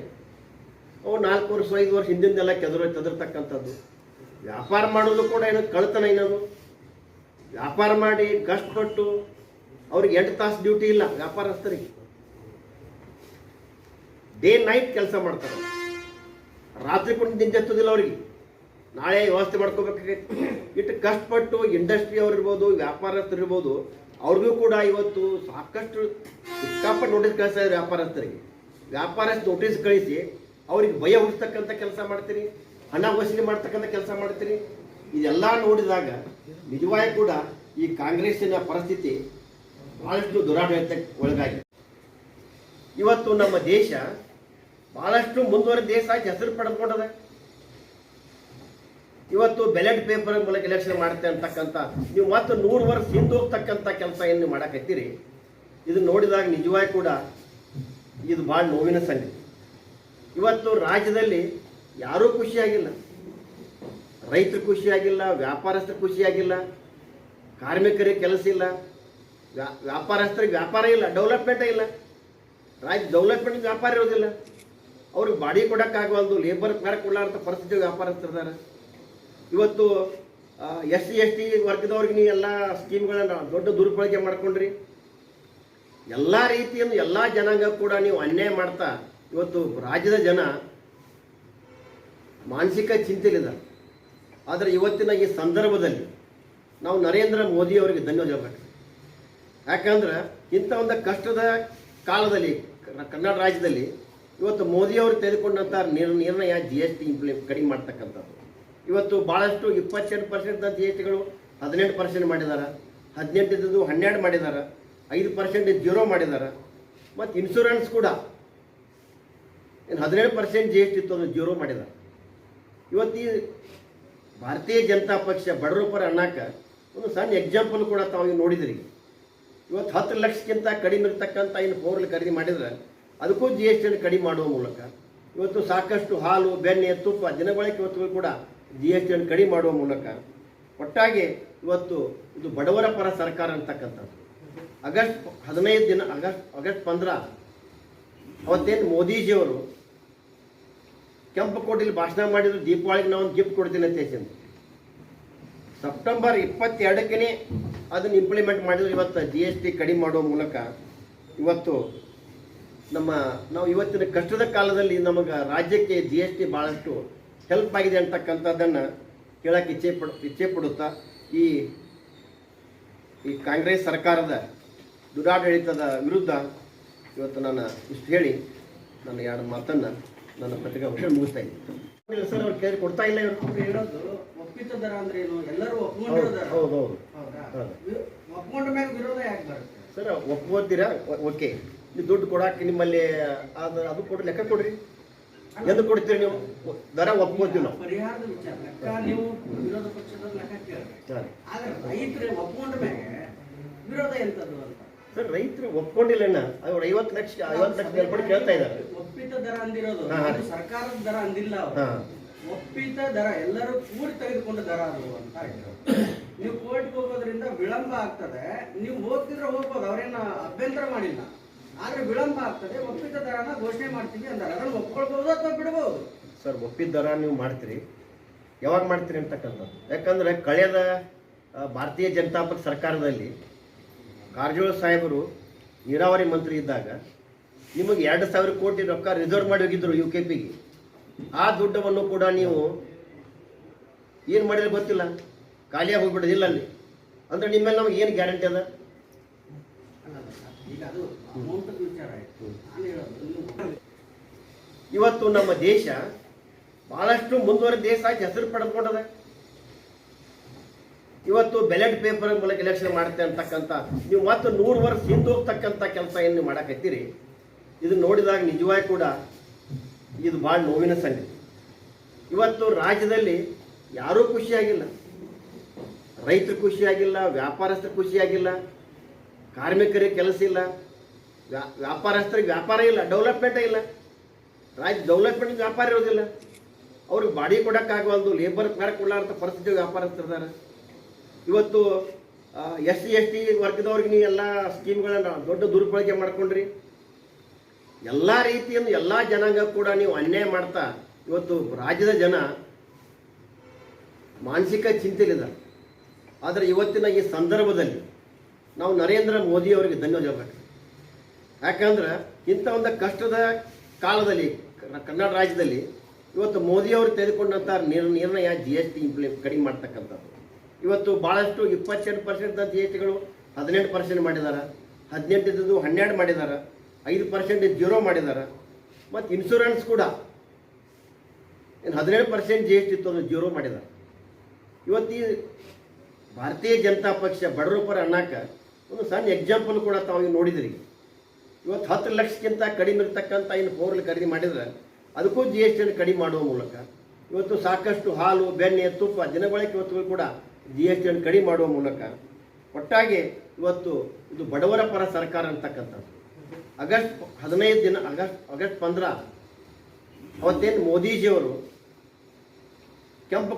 ಅವು ನಾಲ್ಕು ವರ್ಷ ಐದು ವರ್ಷ ಹಿಂದಿಂದೆಲ್ಲ ಕೆದರು, ಕೆದರ್ತಕ್ಕಂಥದ್ದು. ವ್ಯಾಪಾರ ಮಾಡೋದು ಕೂಡ ಏನು ಕಳ್ತನ ಏನದು ವ್ಯಾಪಾರ ಮಾಡಿ ಕಷ್ಟಪಟ್ಟು ಅವ್ರಿಗೆ ಎಂಟು ತಾಸು ಡ್ಯೂಟಿ ಇಲ್ಲ, ವ್ಯಾಪಾರಸ್ಥರಿಗೆ. ಡೇ ನೈಟ್ ಕೆಲಸ ಮಾಡ್ತಾರೆ. ರಾತ್ರಿ ಕೂಡ ನಿಂತೆತ್ತದಿಲ್ಲ ಅವ್ರಿಗೆ. ನಾಳೆ ವ್ಯವಸ್ಥೆ ಮಾಡ್ಕೋಬೇಕಾಗಿತ್ತು ಇಟ್ಟು ಕಷ್ಟಪಟ್ಟು ಇಂಡಸ್ಟ್ರಿ ಅವ್ರು ಇರ್ಬೋದು, ವ್ಯಾಪಾರಸ್ಥರು ಇರ್ಬೋದು, ಅವ್ರಿಗೂ ಕೂಡ ಇವತ್ತು ಸಾಕಷ್ಟು ಸಿಕ್ಕಾಪಟ್ಟು ನೋಟಿಸ್ ಕಳಿಸ್ತಾರೆ ವ್ಯಾಪಾರಸ್ಥರಿಗೆ. ವ್ಯಾಪಾರಸ್ಥ ನೋಟಿಸ್ ಕಳಿಸಿ, ಅವ್ರಿಗೆ ಭಯ ಹುಡ್ತಕ್ಕಂಥ ಕೆಲಸ ಮಾಡ್ತೀರಿ, ಹಣ ವಸೂಲಿ ಮಾಡ್ತಕ್ಕಂಥ ಕೆಲಸ ಮಾಡ್ತೀರಿ ಇದೆಲ್ಲ ನೋಡಿದಾಗ ನಿಜವಾಗಿ ಕೂಡ ಈ ಕಾಂಗ್ರೆಸ್ಸಿನ ಪರಿಸ್ಥಿತಿ ಬಹಳಷ್ಟು ದುರಾಡಳಿತಕ್ಕೆ ಒಳಗಾಗಿದೆ ಇವತ್ತು ನಮ್ಮ ದೇಶ ಬಹಳಷ್ಟು ಮುಂದುವರೆದ ದೇಶ ಹೆಸರು ಪಡೆದುಕೊಂಡದ. ಇವತ್ತು ಬೆಲೆಟ್ ಪೇಪರ್ ಮೂಲಕ ಎಲೆಕ್ಷನ್ ಮಾಡುತ್ತೆ ಅಂತಕ್ಕಂಥ, ನೀವು ಮತ್ತೆ ನೂರು ವರ್ಷ ಹಿಂದೆ ಹೋಗ್ತಕ್ಕಂಥ ಕೆಲಸ ಏನು ಮಾಡಕತ್ತೀರಿ? ಇದು ನೋಡಿದಾಗ ನಿಜವಾಗಿ ಕೂಡ ಇದು ಭಾಳ ನೋವಿನ ಸಂಗತಿ. ಇವತ್ತು ರಾಜ್ಯದಲ್ಲಿ ಯಾರೂ ಖುಷಿಯಾಗಿಲ್ಲ ರೈತರು ಖುಷಿಯಾಗಿಲ್ಲ ವ್ಯಾಪಾರಸ್ಥರು ಖುಷಿಯಾಗಿಲ್ಲ ಕಾರ್ಮಿಕರಿಗೆ ಕೆಲಸ ಇಲ್ಲ, ವ್ಯಾ- ವ್ಯಾಪಾರಸ್ಥರಿಗೆ ವ್ಯಾಪಾರ ಇಲ್ಲ ಡೆವಲಪ್ಮೆಂಟೇ ಇಲ್ಲ. ರಾಜ್ಯ ಡೆವಲಪ್ಮೆಂಟ್ ವ್ಯಾಪಾರ ಇರೋದಿಲ್ಲ. ಅವ್ರಿಗೆ ಬಾಡಿ ಕೊಡೋಕ್ಕಾಗವಲ್ದು ಲೇಬರ್ ಬೇರೆ ಕೊಡಲಾರ್ದ ಪರಿಸ್ಥಿತಿ ವ್ಯಾಪಾರಸ್ಥರಿದ್ದಾರೆ ಇವತ್ತು ಎಸ್ ಸಿ, ಎಸ್ ಟಿ ವರ್ಗದವ್ರಿಗೆ ನೀವು ಎಲ್ಲ ಸ್ಕೀಮ್ಗಳನ್ನ ದೊಡ್ಡ ದುರುಪಯೋಗ ಮಾಡ್ಕೊಂಡ್ರಿ. ಎಲ್ಲ ರೀತಿಯಿಂದ ಎಲ್ಲ ಜನಾಂಗ ಕೂಡ ನೀವು ಅನ್ಯಾಯ ಮಾಡ್ತಾ, ಇವತ್ತು ರಾಜ್ಯದ ಜನ ಮಾನಸಿಕ ಚಿಂತೆಲಿದ್ದಾರೆ ಆದರೆ ಇವತ್ತಿನ ಈ ಸಂದರ್ಭದಲ್ಲಿ ನಾವು ನರೇಂದ್ರ ಮೋದಿ ಅವರಿಗೆ ಧನ್ಯವಾದ ಹೇಳ್ಬೇಕು. ಯಾಕಂದ್ರೆ ಇಂಥ ಒಂದು ಕಷ್ಟದ ಕಾಲದಲ್ಲಿ ಕರ್ನಾಟಕ ರಾಜ್ಯದಲ್ಲಿ ಇವತ್ತು ಮೋದಿಯವರು ತೆಗೆದುಕೊಂಡಂಥ ನಿರ್, ನಿರ್ಣಯ ಜಿ ಎಸ್ ಟಿ ಕಡಿಮೆ ಮಾಡ್ತಕ್ಕಂಥದ್ದು. ಇವತ್ತು ಭಾಳಷ್ಟು ಇಪ್ಪತ್ತೆಂಟು ಪರ್ಸೆಂಟ್ ಜಿ ಎಸ್ ಟಿಗಳು ಹದಿನೆಂಟು ಪರ್ಸೆಂಟ್ ಮಾಡಿದ್ದಾರೆ ಹದಿನೆಂಟು ಇದ್ದದ್ದು ಹನ್ನೆರಡು ಮಾಡಿದ್ದಾರೆ ಐದು ಪರ್ಸೆಂಟ್ ಜೀರೋ ಮಾಡಿದ್ದಾರೆ ಮತ್ತು ಇನ್ಶೂರೆನ್ಸ್ ಕೂಡ ಏನು ಹದಿನೇಳು ಪರ್ಸೆಂಟ್ ಜಿ ಎಸ್ ಟಿ ಇತ್ತು ಜೀರೋ ಮಾಡಿದ್ದಾರೆ ಇವತ್ತು ಈ ಭಾರತೀಯ ಜನತಾ ಪಕ್ಷ ಬಡವರ ಪರ ಅನ್ನಕ್ಕೆ ಒಂದು ಸಣ್ಣ ಎಕ್ಸಾಂಪಲ್ ಕೂಡ ತಾವು ನೋಡಿದ್ರಿ. ಇವತ್ತು ಹತ್ತು ಲಕ್ಷಕ್ಕಿಂತ ಕಡಿಮೆ ಇರ್ತಕ್ಕಂಥ ಇನ್ನು ಪೌರಲ್ಲಿ ಖರೀದಿ ಮಾಡಿದ್ರೆ ಅದಕ್ಕೂ ಜಿ ಎಸ್ ಟಿಯನ್ನು ಕಡಿಮೆ ಮಾಡುವ ಮೂಲಕ ಇವತ್ತು ಸಾಕಷ್ಟು ಹಾಲು, ಬೆಣ್ಣೆ, ತುಪ್ಪ ದಿನಬಳಕೆ ವಸ್ತುಗಳು ಕೂಡ ಜಿ ಎಸ್ ಟಿಯನ್ನು ಕಡಿಮೆ ಮಾಡುವ ಮೂಲಕ ಒಟ್ಟಾಗಿ ಇವತ್ತು ಇದು ಬಡವರ ಪರ ಸರ್ಕಾರ ಅಂತಕ್ಕಂಥದ್ದು. ಆಗಸ್ಟ್ ಹದಿನೈದು ದಿನ, ಆಗಸ್ಟ್ ಆಗಸ್ಟ್ ಪಂದ್ರ ಅವತ್ತೇನು ಮೋದಿಜಿಯವರು ಕೆಂಪಕೋಟೆಯಲ್ಲಿ ಭಾಷಣ ಮಾಡಿದ್ರು ದೀಪಾವಳಿಗೆ ನಾವು ಗಿಫ್ಟ್ ಕೊಡ್ತೀನಿ ಅಂತ ಹೇಳ್ತೀನಿ. ಸೆಪ್ಟೆಂಬರ್ ಇಪ್ಪತ್ತೆರಡಕ್ಕೆ ಅದನ್ನು ಇಂಪ್ಲಿಮೆಂಟ್ ಮಾಡಿದ್ರು. ಇವತ್ತು ಜಿ ಎಸ್ ಟಿ ಕಡಿಮೆ ಮಾಡುವ ಮೂಲಕ ಇವತ್ತು ನಮ್ಮ, ನಾವು ಇವತ್ತಿನ ಕಷ್ಟದ ಕಾಲದಲ್ಲಿ ನಮಗೆ ರಾಜ್ಯಕ್ಕೆ ಜಿ ಎಸ್ ಟಿ ಭಾಳಷ್ಟು ಹೆಲ್ಪ್ ಆಗಿದೆ ಅಂತಕ್ಕಂಥದ್ದನ್ನು ಕೇಳಕ್ಕೆ ಇಚ್ಛೆ ಪಡ, ಇಚ್ಛೆ ಪಡುತ್ತಾ, ಈ ಈ ಕಾಂಗ್ರೆಸ್ ಸರ್ಕಾರದ ದುರಾಡಳಿತದ ವಿರುದ್ಧ ಇವತ್ತು ನಾನು ಇಷ್ಟು ಹೇಳಿ ನನ್ನ ಎರಡು ಮಾತನ್ನು ನನ್ನ ಪತ್ರಿಕಾ ಭಾಷೆ ಮುಗಿಸ್ತಾ ಇದ್ದೀನಿ ಸರ್ ಅವ್ರು ಕೇಳಿ ಕೊಡ್ತಾ ಇಲ್ಲ ಇವರು. ಹೇಳೋದು ಒಪ್ಪಿತ ದರ ಅಂದ್ರೆ ಏನು? ಎಲ್ಲರೂ ಹೌದು ಒಪ್ಕೊಂಡಿರೋ ದರ? ಹೌದು ಹೌದು. ಹೌದಾ? ಹೌದು. ವಿ- ಒಪ್ಕೊಂಡ ಮ್ಯಾಗ ವಿರೋಧ ಯಾಕೆ ಬರುತ್ತೆ? ಸರ್ ಒಪ್ಕೋತೀರಾ? ಓಕೆ. ನೀವು ದುಡ್ಡು ಕೊಡಕ್ಕೆ ನಿಮ್ಮಲ್ಲಿ ಅದು ಅದು ಕೊಡ್ರಿ ಲೆಕ್ಕ ಕೊಡ್ರಿ. ಎಂದು ಕೊಡ್ತೀರಿ ನೀವು? ದರ ಒಪ್ಕೋತೀವಿ ನಾವು. ಪರಿಹಾರದ ವಿಚಾರ ಲೆಕ್ಕ ನೀವು ವಿರೋಧ ಪಕ್ಷದ ಲೆಕ್ಕ ಕೇಳಿ ಆದ್ರೆ ರೈತರು ಒಪ್ಕೊಂಡ ಮ್ಯಾಗ ವಿರೋಧ ಎಂತದ್ದು ಅಂತ? ಸರ್ ರೈತರು ಒಪ್ಕೊಂಡಿಲ್ಲ ಅವ್ರು ಐವತ್ತು ಲಕ್ಷ ಐವತ್ತು ಲಕ್ಷ ಮೇಲ್ಪಟ್ಟು ಕೇಳ್ತಾ ಇದ್ದಾರೆ. ಒಪ್ಪಿತ ದರ ಅಂದಿರೋದು. ಅದು ಸರ್ಕಾರದ ದರ ಅಂದಿಲ್ಲ ಅವ್ರು. ಒಪ್ಪಿತ ದರ ಎಲ್ಲರೂ ಕೂಡಿ ತೆಗೆದುಕೊಂಡ ದರ ಅದು ಅಂತ ಹೇಳಿದ್ರು. ನೀವು ಕೋರ್ಟ್ಗೆ ಹೋಗೋದ್ರಿಂದ ವಿಳಂಬ ಆಗ್ತದೆ. ನೀವು ಹೋಗ್ತಿದ್ರೆ ಹೋಗ್ಬೋದು ಅವ್ರೇನ ಅಭ್ಯಂತರ ಮಾಡಿಲ್ಲ. ಆದ್ರೆ ವಿಳಂಬ ಆಗ್ತದೆ. ಒಪ್ಪಿತ ದರನ ಘೋಷಣೆ ಮಾಡ್ತೀವಿ ಅಂತಾರೆ ಅದನ್ನ ಒಪ್ಕೊಳ್ಬಹುದು ಅಥವಾ ಬಿಡಬಹುದು ಸರ್ ಒಪ್ಪಿದ ದರ ನೀವು ಮಾಡ್ತೀರಿ. ಯಾವಾಗ ಮಾಡ್ತೀರಿ ಅಂತಕ್ಕಂಥದ್ದು? ಯಾಕಂದ್ರೆ ಕಳೆದ ಆ, ಭಾರತೀಯ ಜನತಾ ಪಕ್ಷ ಸರ್ಕಾರದಲ್ಲಿ ಕಾರಜೋಳ ಸಾಹೇಬರು ನೀರಾವರಿ ಮಂತ್ರಿ ಇದ್ದಾಗ ನಿಮಗೆ ಎರಡು ಸಾವಿರ ಕೋಟಿ ರೊಕ್ಕ ರಿಸರ್ವ್ ಮಾಡಿ ಹೋಗಿದ್ರು ಯು ಕೆ ಪಿಗೆ ಆ ದುಡ್ಡವನ್ನು ಕೂಡ ನೀವು ಏನು ಮಾಡಿದ್ರೆ ಗೊತ್ತಿಲ್ಲ. ಖಾಲಿಯಾಗಿ ಹೋಗ್ಬಿಡೋದಿಲ್ಲ ಅಲ್ಲಿ. ಅಂದ್ರೆ ನಿಮ್ಮೇಲೆ ನಮಗೆ ಏನು ಗ್ಯಾರಂಟಿ ಅದ? ಇವತ್ತು ನಮ್ಮ ದೇಶ ಬಹಳಷ್ಟು ಮುಂದುವರೆದ ದೇಶ ಹೆಸರು ಪಡೆದುಕೊಂಡದ. ಇವತ್ತು ಬೆಲೆಟ್ ಪೇಪರ್ ಮೂಲಕ ಎಲೆಕ್ಷನ್ ಮಾಡುತ್ತೆ ಅಂತಕ್ಕಂಥ, ನೀವು ಮತ್ತೆ ನೂರು ವರ್ಷ ಹಿಂದೋಗ್ತಕ್ಕಂಥ ಕೆಲಸ ಏನು ಮಾಡಕತ್ತೀರಿ? ಇದು ನೋಡಿದಾಗ ನಿಜವಾಗಿ ಕೂಡ ಇದು ಭಾಳ ನೋವಿನ ಸಂಗತಿ. ಇವತ್ತು ರಾಜ್ಯದಲ್ಲಿ ಯಾರೂ ಖುಷಿಯಾಗಿಲ್ಲ ರೈತರು ಖುಷಿಯಾಗಿಲ್ಲ ವ್ಯಾಪಾರಸ್ಥರು ಖುಷಿಯಾಗಿಲ್ಲ ಕಾರ್ಮಿಕರಿಗೆ ಕೆಲಸ ಇಲ್ಲ, ವ್ಯಾ- ವ್ಯಾಪಾರಸ್ಥರಿಗೆ ವ್ಯಾಪಾರ ಇಲ್ಲ ಡೆವಲಪ್ಮೆಂಟೇ ಇಲ್ಲ. ರಾಜ್ಯ ಡೆವಲಪ್ಮೆಂಟ್ ವ್ಯಾಪಾರ ಇರೋದಿಲ್ಲ. ಅವ್ರಿಗೆ ಬಾಡಿ ಕೊಡೋಕ್ಕಾಗವಲ್ದು ಲೇಬರ್ ಕೊಡಲಾರಂಥ ಪರಿಸ್ಥಿತಿ ವ್ಯಾಪಾರಸ್ಥರಿದ್ದಾರೆ. ಇವತ್ತು ಎಸ್ ಸಿ ಎಸ್ ಟಿ ವರ್ಗದವ್ರಿಗೆ ನೀವು ಎಲ್ಲ ಸ್ಕೀಮ್ಗಳನ್ನು ದೊಡ್ಡ ದುರುಪಯೋಗ ಮಾಡ್ಕೊಂಡ್ರಿ. ಎಲ್ಲ ರೀತಿಯಿಂದ ಎಲ್ಲ ಜನಾಂಗ ಕೂಡ ನೀವು ಅನ್ಯಾಯ ಮಾಡ್ತಾ, ಇವತ್ತು ರಾಜ್ಯದ ಜನ ಮಾನಸಿಕ ಚಿಂತೆಲಿದ್ದಾರೆ ಆದರೆ ಇವತ್ತಿನ ಈ ಸಂದರ್ಭದಲ್ಲಿ ನಾವು ನರೇಂದ್ರ ಮೋದಿ ಅವರಿಗೆ ಧನ್ಯವಾದ ಹೇಳ್ಬೇಕು. ಯಾಕಂದ್ರೆ ಇಂಥ ಒಂದು ಕಷ್ಟದ ಕಾಲದಲ್ಲಿ ಕನ್ನಡ ರಾಜ್ಯದಲ್ಲಿ ಇವತ್ತು ಮೋದಿ ಅವರು ತೆಗೆದುಕೊಂಡಂಥ ನಿರ್ ನಿರ್ಣಯ ಜಿ ಎಸ್ ಟಿ ಇಂಪ್ಲಿ ಕಡಿಮೆ ಮಾಡ್ತಕ್ಕಂಥದ್ದು. ಇವತ್ತು ಭಾಳಷ್ಟು ಇಪ್ಪತ್ತೆಂಟು ಪರ್ಸೆಂಟ್ ಜಿ ಎಸ್ ಟಿಗಳು ಹದಿನೆಂಟು ಪರ್ಸೆಂಟ್ ಮಾಡಿದ್ದಾರೆ ಹದಿನೆಂಟಿದ್ದು ಹನ್ನೆರಡು ಮಾಡಿದ್ದಾರೆ ಐದು ಪರ್ಸೆಂಟ್ ಜೀರೋ ಮಾಡಿದ್ದಾರೆ ಮತ್ತು ಇನ್ಶೂರೆನ್ಸ್ ಕೂಡ ಏನು ಹದಿನೇಳು ಪರ್ಸೆಂಟ್ ಜಿ ಎಸ್ ಟಿ ಇತ್ತು ಜೀರೋ ಮಾಡಿದ್ದಾರೆ ಇವತ್ತು ಈ ಭಾರತೀಯ ಜನತಾ ಪಕ್ಷ ಬಡವರ ಪರ ಅನ್ನಕ್ಕೆ ಒಂದು ಸಣ್ಣ ಎಕ್ಸಾಂಪಲ್ ಕೂಡ ತಾವು ನೋಡಿದ್ರಿ. ಇವತ್ತು ಹತ್ತು ಲಕ್ಷಕ್ಕಿಂತ ಕಡಿಮೆ ಇರ್ತಕ್ಕಂಥ ಏನು ಪೌರಲ್ಲಿ ಖರೀದಿ ಮಾಡಿದ್ರೆ ಅದಕ್ಕೂ ಜಿ ಎಸ್ ಟಿಯನ್ನು ಕಡಿಮೆ ಮಾಡುವ ಮೂಲಕ ಇವತ್ತು ಸಾಕಷ್ಟು ಹಾಲು, ಬೆಣ್ಣೆ, ತುಪ್ಪ ದಿನಬಳಕೆ ವಸ್ತುಗಳು ಕೂಡ ಜಿ ಎಸ್ ಟಿಯನ್ನು ಕಡಿಮೆ ಮಾಡುವ ಮೂಲಕ ಒಟ್ಟಾಗಿ ಇವತ್ತು ಇದು ಬಡವರ ಪರ ಸರ್ಕಾರ ಅಂತಕ್ಕಂಥದ್ದು. ಆಗಸ್ಟ್ ಹದಿನೈದು ದಿನ ಆಗಸ್ಟ್ ಆಗಸ್ಟ್ ಪಂದ್ರ ಅವತ್ತೇನು ಮೋದಿಜಿಯವರು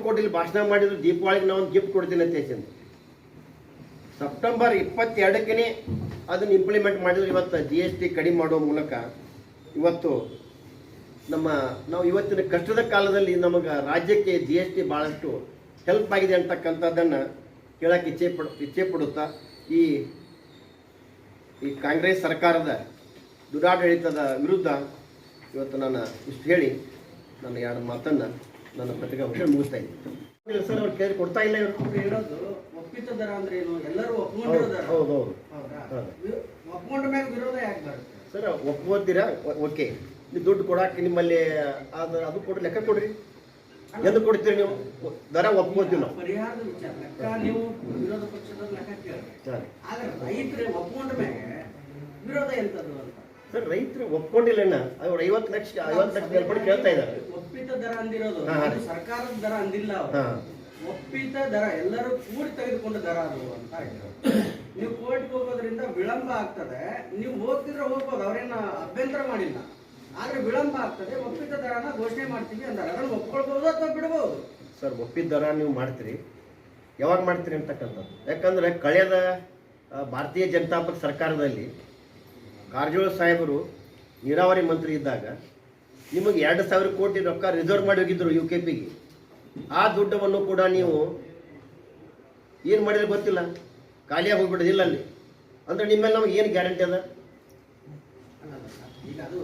ಕೋಟಿಲಿ ಭಾಷಣ ಮಾಡಿದ್ರು, ದೀಪಾವಳಿಗೆ ನಾವು ಒಂದು ಗಿಫ್ಟ್ ಕೊಡ್ತೀನಿ ಅಂತ ಹೇಳ್ತೀನಿ ಸೆಪ್ಟೆಂಬರ್ ಇಪ್ಪತ್ತೆರಡಕ್ಕೇ ಅದನ್ನು ಇಂಪ್ಲಿಮೆಂಟ್ ಮಾಡಿದ್ರು, ಇವತ್ತು ಜಿ ಎಸ್ ಟಿ ಕಡಿಮೆ ಮಾಡುವ ಮೂಲಕ ಇವತ್ತು ನಮ್ಮ, ನಾವು ಇವತ್ತಿನ ಕಷ್ಟದ ಕಾಲದಲ್ಲಿ ನಮಗೆ ರಾಜ್ಯಕ್ಕೆ ಜಿ ಎಸ್ ಟಿ ಭಾಳಷ್ಟು ಹೆಲ್ಪ್ ಆಗಿದೆ ಅಂತಕ್ಕಂಥದ್ದನ್ನು ಹೇಳಕ್ಕೆ ಇಚ್ಛೆ ಪಡ ಇಚ್ಛೆ ಪಡುತ್ತಾ ಈ ಈ ಕಾಂಗ್ರೆಸ್ ಸರ್ಕಾರದ ದುರಾಡಳಿತದ ವಿರುದ್ಧ ಇವತ್ತು ನಾನು ಇಷ್ಟು ಹೇಳಿ ನನ್ನ ಎರಡು ಮಾತನ್ನು ನನ್ನ ಪತ್ರಿಕಾ ಮುಗಿಸ್ತಾ ಇದ್ದೀನಿ. ಸರ್ ಅವ್ರು ಕೇಳಿ ಕೊಡ್ತಾ ಇಲ್ಲ ಇವರು. ಅವ್ರು ಹೇಳೋದು ಒಪ್ಪಿತ ದರ ಅಂದ್ರೆ ಏನು? ಎಲ್ಲರೂ ಒಪ್ಕೊಂಡಿರೋ ಹೌದು ಹೌದು ಹೌದು. ವಿ- ಒಪ್ಕೊಂಡ ಮೇಲೆ ವಿರೋಧ ಯಾಕೆ ಬರುತ್ತೆ? ಸರ್ ಒಪ್ಕೋತೀರಾ ಓಕೆ. ನೀವು ದುಡ್ಡು ಕೊಡಕ್ಕೆ ನಿಮ್ಮಲ್ಲಿ ಅದು ಅದು ಕೊಡ್ರಿ ಲೆಕ್ಕ ಕೊಡ್ರಿ. ಎಂದು ಕೊಡ್ತೀರಿ ನೀವು? ದರ ಒಪ್ಕೋತೀವಿ ನಾವು. ಪರಿಹಾರದ ವಿಚಾರ. ಲೆಕ್ಕ ನೀವು ವಿರೋಧ ಪಕ್ಷದ ಲೆಕ್ಕ ಆದ್ರೆ ರೈತರು ಒಪ್ಕೊಂಡ ವಿರೋಧ ಎಂತದ್ದು ಅಂತ? ಸರ್ ರೈತರು ಒಪ್ಕೊಂಡಿಲ್ಲ ಅವ್ರು ಐವತ್ತು ಲಕ್ಷ ಐವತ್ತು ಲಕ್ಷ ಮೇಲ್ಪಟ್ಟು ಕೇಳ್ತಾ ಇದ್ದಾರೆ. ಒಪ್ಪಿತ ದರ ಅಂದಿರೋದು. ಅದು ಸರ್ಕಾರದ ದರ ಅಂದಿಲ್ಲ ಒಪ್ಪಿತ ದರ ಎಲ್ಲರೂ ಕೂಡಿ ತೆಗೆದುಕೊಂಡ ದರ ಅದು ಅಂತ ನೀವು ಕೋರ್ಟ್ಗೆ ಹೋಗೋದ್ರಿಂದ ವಿಳಂಬ ಆಗ್ತದೆ. ನೀವು ಹೋಗ್ತಿದ್ರೆ ಹೋಗ್ಬೋದು. ಅವ್ರೇನ ಅಭ್ಯಂತರ ಮಾಡಿಲ್ಲ. ಆದ್ರೆ ವಿಳಂಬ ಆಗ್ತದೆ ಒಪ್ಪಿದ ದರನ ಘೋಷಣೆ ಮಾಡ್ತೀವಿ ಅಂದ್ರೆ. ಅದನ್ನು ಒಪ್ಕೊಳ್ಬಹುದು ಅಥವಾ ಬಿಡಬಹುದು ಸರ್ ಒಪ್ಪಿದ ದರ ನೀವು ಮಾಡ್ತೀರಿ. ಯಾವಾಗ ಮಾಡ್ತೀರಿ ಅಂತಕ್ಕಂಥದ್ದು? ಯಾಕಂದ್ರೆ ಕಳೆದ ಭಾರತೀಯ ಜನತಾ ಪಕ್ಷ ಸರ್ಕಾರದಲ್ಲಿ ಕಾರಜೋಳ ಸಾಹೇಬರು ನೀರಾವರಿ ಮಂತ್ರಿ ಇದ್ದಾಗ ನಿಮಗೆ ಎರಡು ಸಾವಿರ ಕೋಟಿ ರೊಕ್ಕ ರಿಸರ್ವ್ ಮಾಡಿ ಹೋಗಿದ್ರು ಯು ಕೆ ಪಿಗೆ ಆ ದುಡ್ಡವನ್ನು ಕೂಡ ನೀವು ಏನು ಮಾಡಿದ್ರೆ ಗೊತ್ತಿಲ್ಲ? ಖಾಲಿಯಾಗಿ ಹೋಗ್ಬಿಡೋದಿಲ್ಲ ಅಲ್ಲಿ ಅಂದ್ರೆ ನಿಮ್ಮ ಮೇಲೆ ನಮಗೆ ಏನು ಗ್ಯಾರಂಟಿ ಅದ? ಈಗ ಅದು